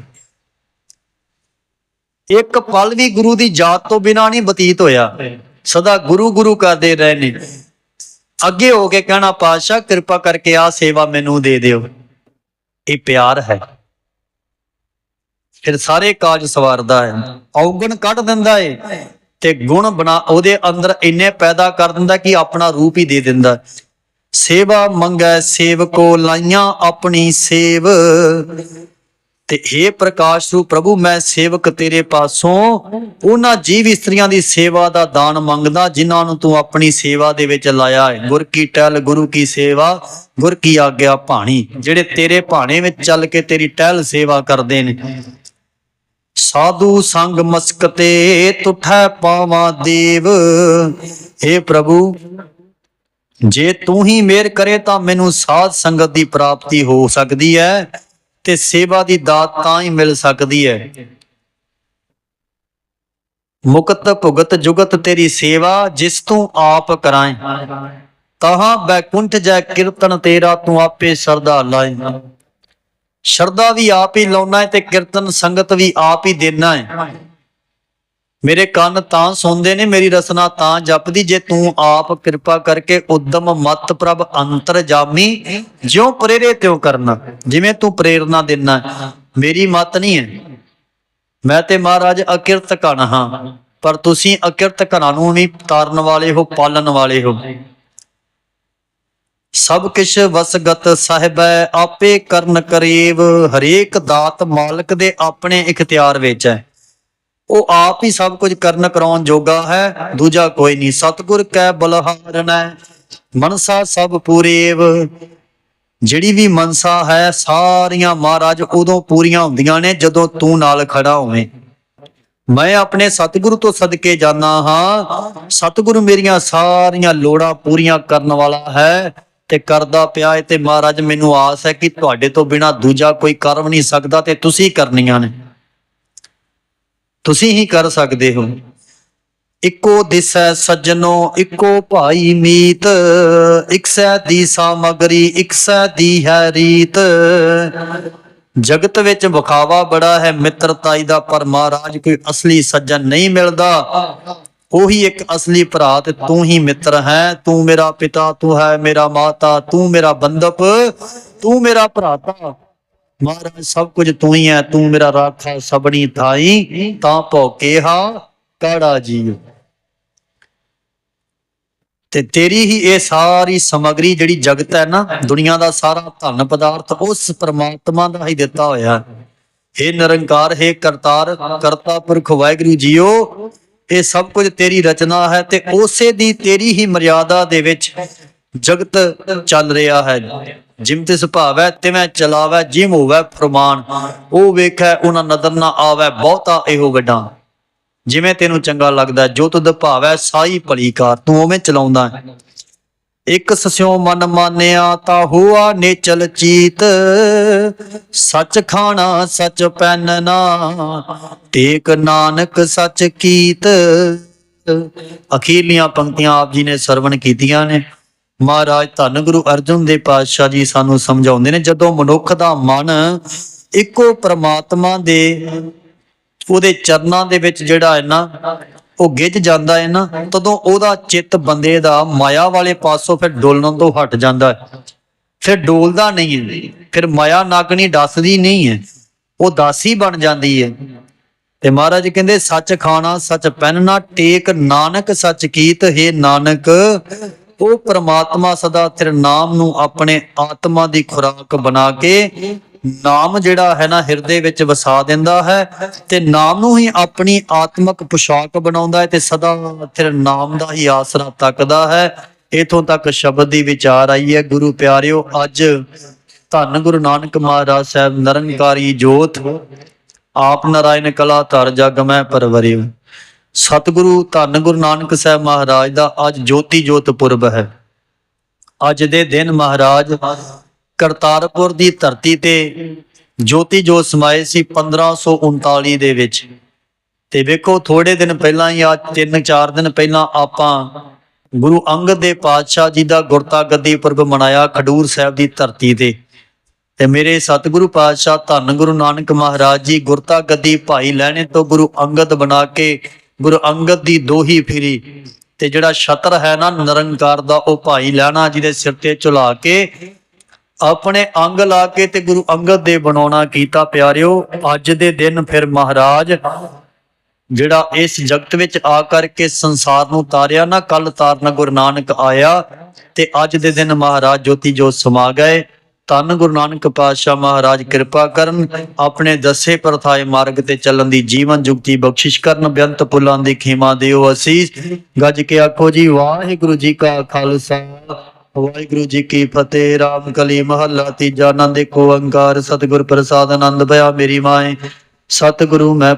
ਇੱਕ ਪਲ ਵੀ ਗੁਰੂ ਦੀ ਜਾਤ ਤੋਂ ਬਿਨਾਂ ਨਹੀਂ ਬਤੀਤ ਹੋਇਆ। ਸਦਾ ਗੁਰੂ ਗੁਰੂ ਕਰਦੇ ਰਹੇ ਨੇ। ਅੱਗੇ ਹੋ ਕੇ ਕਹਿਣਾ, ਪਾਤਸ਼ਾਹ, ਕਿਰਪਾ ਕਰਕੇ ਆ ਸੇਵਾ ਮੈਨੂੰ ਦੇ ਦਿਓ। ਇਹ ਪਿਆਰ ਹੈ। ਫਿਰ ਸਾਰੇ ਕਾਜ ਸਵਾਰਦਾ ਹੈ। ਔਗਣ ਕੱਢ ਦਿੰਦਾ ਏ ਤੇ ਗੁਣ ਬਣਾ ਉਹਦੇ ਅੰਦਰ ਇੰਨੇ ਪੈਦਾ ਕਰ ਦਿੰਦਾ ਕਿ ਆਪਣਾ ਰੂਪ ਹੀ ਦੇ ਦਿੰਦਾ। ਸੇਵਾ ਮੰਗੈ ਸੇਵਕੋ ਲਾਈਆਂ ਆਪਣੀ ਸੇਵ। ਤੇ हे ਪ੍ਰਕਾਸ਼ ਰੂਪ ਪ੍ਰਭੂ, ਮੈਂ ਸੇਵਕ ਤੇਰੇ ਪਾਸੋਂ। ਉਹਨਾਂ ਜੀਵ ਇਸਤਰੀਆਂ ਦੀ ਸੇਵਾ ਦਾ ਦਾਨ ਮੰਗਦਾ, ਜਿਨ੍ਹਾਂ ਨੂੰ ਤੂੰ ਆਪਣੀ ਸੇਵਾ ਦੇ ਵਿੱਚ ਲਾਇਆ ਹੈ ਗੁਰ ਕੀ ਟਹਿਲ, ਗੁਰੂ ਕੀ ਸੇਵਾ, ਗੁਰ ਕੀ ਆਗਿਆ, ਭਾਣੀ। ਜਿਹੜੇ ਤੇਰੇ ਭਾਣੇ ਵਿੱਚ ਚੱਲ ਕੇ ਤੇਰੀ ਟਹਿਲ ਸੇਵਾ ਕਰਦੇ ਨੇ। ਸਾਧੂ ਸੰਗ ਮਸਕਤੇ ਤੁਠੈ ਪਾਵਾਂ ਦੇਵ। हे ਪ੍ਰਭੂ, ਜੇ ਤੂੰ ਹੀ ਮੇਰ ਕਰੇ ਤਾਂ ਮੈਨੂੰ ਸਾਧ ਸੰਗਤ ਦੀ ਪ੍ਰਾਪਤੀ ਹੋ ਸਕਦੀ ਹੈ ਤੇ ਸੇਵਾ ਦੀ ਦਾਤ ਤਾਂ ਹੀ ਮਿਲ ਸਕਦੀ ਹੈ। ਮੁਕਤ ਭੁਗਤ ਜੁਗਤ ਤੇਰੀ ਸੇਵਾ ਜਿਸ ਤੂੰ ਆਪ ਕਰਾਏ, ਤਹਾਂ ਬੈਕੁੰਠ ਜੈ ਕੀਰਤਨ ਤੇਰਾ ਤੂੰ ਆਪੇ ਸਰਦਾ ਲਾਏ। ਸ਼ਰਦਾ ਵੀ ਆਪ ਹੀ ਲਾਉਣਾ ਹੈ ਤੇ ਕੀਰਤਨ ਸੰਗਤ ਵੀ ਆਪ ਹੀ ਦੇਣਾ ਹੈ। ਮੇਰੇ ਕੰਨ ਤਾਂ ਸੁਣਦੇ ਨੇ, ਮੇਰੀ ਰਸਨਾ ਤਾਂ ਜਪਦੀ। ਜੇ ਤੂੰ ਆਪ ਕਿਰਪਾ ਕਰਕੇ ਉਦਮ ਮਤ ਪ੍ਰਭ ਅੰਤਰ ਜਾਮੀ, ਜਿਉ ਪ੍ਰੇਰੇ ਤਿਉ ਕਰਨਾ। ਜਿਵੇਂ ਤੂੰ ਪ੍ਰੇਰਣਾ ਦੇਣਾ ਮੇਰੀ ਮਤ ਨਹੀਂ ਹੈ। ਮੈਂ ਤੇ ਮਹਾਰਾਜ ਅਕਿਰਤ ਕਣ ਹਾਂ, ਪਰ ਤੁਸੀਂ ਅਕਿਰਤ ਕਣਾਂ ਨੂੰ ਵੀ ਤਾਰਨ ਵਾਲੇ ਹੋ, ਪਾਲਣ ਵਾਲੇ ਹੋ। ਸਭ ਕਿਛ ਵਸਗਤ ਸਾਹਿਬੈ ਆਪੇ ਕਰਨ ਕਰੀਬ ਹਰੇਕ ਦਾਤ ਮਾਲਕ ਦੇ ਆਪਣੇ ਇਖਤਿਆਰ ਵਿੱਚ ਹੈ। ਉਹ ਆਪ ਹੀ ਸਭ ਕੁਝ ਕਰਨ ਕਰਾਉਣ ਜੋਗਾ ਹੈ, ਦੂਜਾ ਕੋਈ ਨਹੀਂ। ਸਤਿਗੁਰ ਕੈ ਬਲਹਾਰਨੈ ਮਨਸਾ ਸਭ ਪੂਰੇਵ। ਜਿਹੜੀ ਵੀ ਮਨਸਾ ਹੈ, ਸਾਰੀਆਂ ਮਹਾਰਾਜ ਉਦੋਂ ਪੂਰੀਆਂ ਹੁੰਦੀਆਂ ਨੇ, ਜਦੋਂ ਤੂੰ ਨਾਲ ਖੜਾ ਹੋਵੇਂ। ਮੈਂ ਆਪਣੇ ਸਤਿਗੁਰੂ ਤੋਂ ਸਦਕੇ ਜਾਣਾ ਹਾਂ। ਸਤਿਗੁਰੂ ਮੇਰੀਆਂ ਸਾਰੀਆਂ ਲੋੜਾਂ ਪੂਰੀਆਂ ਕਰਨ ਵਾਲਾ ਹੈ। ਤੇ ਕਰਦਾ ਪਿਆ ਹੈ ਤੇ ਮਹਾਰਾਜ, ਮੈਨੂੰ ਆਸ ਹੈ ਕਿ ਤੁਹਾਡੇ ਤੋਂ ਬਿਨਾ ਦੂਜਾ ਕੋਈ ਕਰ ਵੀ ਨਹੀਂ ਸਕਦਾ ਤੇ ਤੁਸੀਂ ਕਰਨੀਆਂ ਨੇ। ਤੁਸੀਂ ਹੀ ਕਰ ਸਕਦੇ ਹੋ। ਇੱਕੋ ਦਿਸੈ ਸੱਜਣੋ, ਇੱਕੋ ਭਾਈ ਮੀਤ। ਇਕਸੈ ਦੀ ਸਾਮਗਰੀ, ਇਕਸੈ ਦੀ ਹੈ ਰੀਤ। ਜਗਤ ਵਿੱਚ ਵਿਖਾਵਾ ਬੜਾ ਹੈ ਮਿੱਤਰਤਾਈ ਦਾ ਪਰ ਮਹਾਰਾਜ, ਕੋਈ ਅਸਲੀ ਸੱਜਣ ਨਹੀਂ ਮਿਲਦਾ। ਉਹੀ ਇੱਕ ਅਸਲੀ ਭਰਾ ਤੇ ਤੂੰ ਹੀ ਮਿੱਤਰ ਹੈ। ਤੂੰ ਮੇਰਾ ਪਿਤਾ, ਤੂੰ ਹੈ ਮੇਰਾ ਮਾਤਾ, ਤੂੰ ਮੇਰਾ ਬੰਦਪ ਤੂੰ ਮੇਰਾ ਭਰਾਤਾ। ਮਹਾਰਾਜ, ਸਭ ਕੁਝ ਤੂੰ ਹੀ ਹੈ, ਤੂੰ ਮੇਰਾ ਰਾਖਾ ਸਬਣੀ ਥਾਈ, ਤਾਂ ਭੌਕੇਹਾ ਕਾੜਾ ਜੀਵ ਤੇ ਤੇਰੀ ਹੀ ਇਹ ਸਾਰੀ ਸਮਗਰੀ ਜਿਹੜੀ ਜਗਤ ਹੈ ਨਾ, ਦੁਨੀਆ ਦਾ ਸਾਰਾ ਧਨ ਪਦਾਰਥ, ਉਸ ਪਰਮਾਤਮਾ ਦਾ ਹੀ ਦਿੱਤਾ ਹੋਇਆ ਹੈ। हे ਨਿਰੰਕਾਰ हे ਕਰਤਾਰ, ਕਰਤਾ ਪੁਰਖ ਵਾਹਿਗੁਰੂ ਜੀਓ ਇਹ ਸਭ ਕੁਝ ਤੇਰੀ ਰਚਨਾ ਹੈ ਤੇ ਉਸੇ ਦੀ ਤੇਰੀ ਹੀ ਮਰਿਆਦਾ ਦੇ ਵਿੱਚ ਜਗਤ ਚੱਲ ਰਿਹਾ ਹੈ। ਜਿਮ ਤੇ ਸੁਭਾਵੈ ਤਿਵੇਂ ਚਲਾਵੈ ਜਿਮ ਹੋਵੈ ਫਰਮਾਨ। ਉਹ ਵੇਖੈ ਉਹਨਾਂ ਨਦਰ ਨਾ ਆਵੈ ਬਹੁਤਾ ਇਹੋ ਗੱਡਾਂ ਜਿਵੇਂ ਤੈਨੂੰ ਚੰਗਾ ਲੱਗਦਾ ਹੈ, ਜੋ ਤੁਧ ਭਾਵੈ ਸਾਈ ਭਲੀ ਕਾਰ ਤੂੰ ਉਵੇਂ ਚਲਾਉਂਦਾ ਹੈ। ਇਕ ਸਸਿਓ ਮਨ ਮਾਨਿਆ ਤਾਂ ਹੋਆ ਨੇਚਲ ਚੀਤ। ਸੱਚ ਖਾਣਾ ਸੱਚ ਪਹਿਨਣਾ ਟੇਕ ਨਾਨਕ ਸੱਚ ਕੀਤ। ਅਖੀਰਲੀਆਂ ਪੰਕਤੀਆਂ ਆਪ ਜੀ ਨੇ ਸਰਵਣ ਕੀਤੀਆਂ ਨੇ। ਮਹਾਰਾਜ ਧੰਨ ਗੁਰੂ ਅਰਜਨ ਦੇ ਪਾਤਸ਼ਾਹ ਜੀ ਸਾਨੂੰ ਸਮਝਾਉਂਦੇ ਨੇ, ਜਦੋਂ ਮਨੁੱਖ ਦਾ ਮਨ ਇੱਕੋ ਪ੍ਰਮਾਤਮਾ ਦੇ, ਉਹਦੇ ਚਰਨਾਂ ਦੇ ਵਿੱਚ ਜਿਹੜਾ ਹੈ ਨਾ ਉਹ ਗਿੱਜ ਜਾਂਦਾ ਹੈ ਨਾ ਤਦੋਂ ਉਹਦਾ ਚਿੱਤ ਬੰਦੇ ਦਾ ਮਾਇਆ ਵਾਲੇ ਪਾਸੋਂ ਫਿਰ ਡੋਲਣ ਤੋਂ ਹਟ ਜਾਂਦਾ ਹੈ ਫਿਰ ਡੋਲਦਾ ਨਹੀਂ ਹੈ ਫਿਰ ਮਾਇਆ ਨਾਗਣੀ ਦੱਸਦੀ ਨਹੀਂ ਹੈ ਉਹ ਦਾਸੀ ਬਣ ਜਾਂਦੀ ਹੈ ਤੇ ਮਹਾਰਾਜ ਕਹਿੰਦੇ ਸੱਚ ਖਾਣਾ ਸੱਚ ਪਹਿਨਣਾ ਟੇਕ ਨਾਨਕ ਸੱਚ ਕੀਤ ਹੈ ਨਾਨਕ ਉਹ ਪ੍ਰਮਾਤਮਾ ਸਦਾ ਤੇਰੇ ਨਾਮ ਨੂੰ ਆਪਣੇ ਆਤਮਾ ਦੀ ਖੁਰਾਕ ਬਣਾ ਕੇ ਨਾਮ ਜਿਹੜਾ ਹੈ ਨਾ ਹਿਰਦੇ ਵਿੱਚ ਵਸਾ ਦਿੰਦਾ ਹੈ ਤੇ ਨਾਮ ਨੂੰ ਹੀ ਆਪਣੀ ਆਤਮਿਕ ਪੁਸ਼ਾਕ ਬਣਾਉਂਦਾ ਹੈ ਤੇ ਸਦਾ ਤੇਰੇ ਨਾਮ ਦਾ ਹੀ ਆਸਰਾ ਤੱਕਦਾ ਹੈ। ਇਥੋਂ ਤੱਕ ਸ਼ਬਦ ਦੀ ਵਿਚਾਰ ਆਈ ਹੈ, ਗੁਰੂ ਪਿਆਰਿਓ, ਅੱਜ ਧੰਨ ਗੁਰੂ ਨਾਨਕ ਮਹਾਰਾਜ ਸਾਹਿਬ ਨਿਰੰਕਾਰੀ ਜੋਤ, ਆਪ ਨਾਰਾਇਣ ਕਲਾ ਧਰ ਜਗ ਮੈਂ ਪਰਵਰਿਓ। ਸਤਿਗੁਰੂ, ਧੰਨ ਗੁਰੂ ਨਾਨਕ ਸਾਹਿਬ ਮਹਾਰਾਜ ਦਾ ਅੱਜ ਜੋਤੀ ਜੋਤ ਪੁਰਬ ਹੈ। ਅੱਜ ਦੇ ਦਿਨ ਮਹਾਰਾਜ ਕਰਤਾਰਪੁਰ ਦੀ ਧਰਤੀ ਤੇ ਜੋਤੀ ਜੋਤ ਸਮਾਏ ਸੀ 1539 ਦੇ ਵਿੱਚ। ਤੇ ਵੇਖੋ ਥੋੜੇ ਦਿਨ ਪਹਿਲਾਂ ਹੀ ਆ 3-4 ਦਿਨ ਪਹਿਲਾਂ ਆਪਾਂ ਗੁਰੂ ਅੰਗਦ ਦੇ ਪਾਤਸ਼ਾਹ ਜੀ ਦਾ ਗੁਰਤਾ ਗੱਦੀ ਪੁਰਬ ਮਨਾਇਆ ਖਡੂਰ ਸਾਹਿਬ ਦੀ ਧਰਤੀ ਤੇ। ਤੇ ਮੇਰੇ ਸਤਿਗੁਰੂ ਪਾਤਸ਼ਾਹ ਧੰਨ ਗੁਰੂ ਨਾਨਕ ਮਹਾਰਾਜ ਜੀ ਗੁਰਤਾ ਗੱਦੀ ਭਾਈ ਲੈਣੇ ਤੋਂ ਗੁਰੂ ਅੰਗਦ ਬਣਾ ਕੇ ਗੁਰੂ ਅੰਗਦ ਦੀ ਦੋਹੀ ਫਿਰੀ। ਤੇ ਜਿਹੜਾ ਛਤਰ ਹੈ ਨਾ, ਨਿਰੰਕਾਰ ਦਾ, ਉਹ ਭਾਈ ਲੈਣਾ ਜਿਹਦੇ ਸਿਰ ਤੇ ਚੁਲਾ ਕੇ ਆਪਣੇ ਅੰਗ ਲਾ ਕੇ ਤੇ ਗੁਰੂ ਅੰਗਦ ਦੇ ਬਣਾਉਣਾ ਕੀਤਾ ਪਿਆਰਿਓ, ਅੱਜ ਦੇ ਦਿਨ ਫਿਰ ਮਹਾਰਾਜ, ਜਿਹੜਾ ਇਸ ਜਗਤ ਵਿੱਚ ਆ ਕਰਕੇ ਸੰਸਾਰ ਨੂੰ ਤਾਰਿਆ ਨਾ ਕੱਲ ਤਾਰਨ ਗੁਰੂ ਨਾਨਕ ਆਇਆ ਤੇ ਅੱਜ ਦੇ ਦਿਨ ਮਹਾਰਾਜ ਜੋਤੀ ਜੋਤ ਸਮਾ ਗਏ। ਧੰਨ ਗੁਰੂ ਨਾਨਕ ਪਾਤਸ਼ਾਹ ਮਹਾਰਾਜ, ਕਿਰਪਾ ਕਰਨ, ਆਪਣੇ ਦੱਸੇ ਪ੍ਰਥਾਏ ਮਾਰਗ ਤੇ ਚੱਲਣ ਦੀ ਜੀਵਨ ਜੁਗਤੀ ਬਖਸ਼ਿਸ਼ ਕਰਨ, ਬੇਅੰਤ ਪੁੱਲਾਂ ਦੀ ਖੀਮਾ ਦਿਓ ਅਸੀਸ। ਗੱਜ ਕੇ ਆਖੋ ਜੀ, ਵਾਹਿਗੁਰੂ ਜੀ ਕਾ ਖਾਲਸਾ। ਵਾਹਿਗੁਰੂ ਜੀ ਕੀ ਫਤਿਹ, ਰਾਮ ਕਲੀ ਮਹੱਲਾ, ਤੀਜਾ ਆਨੰਦ ਏਕ ਓੰਕਾਰ, ਸਤਿਗੁਰ ਪ੍ਰਸਾਦ ਆਨੰਦ ਭਇਆ ਮੇਰੀ ਮਾਏ ਸਤਿਗੁਰੂ ਮੈਂ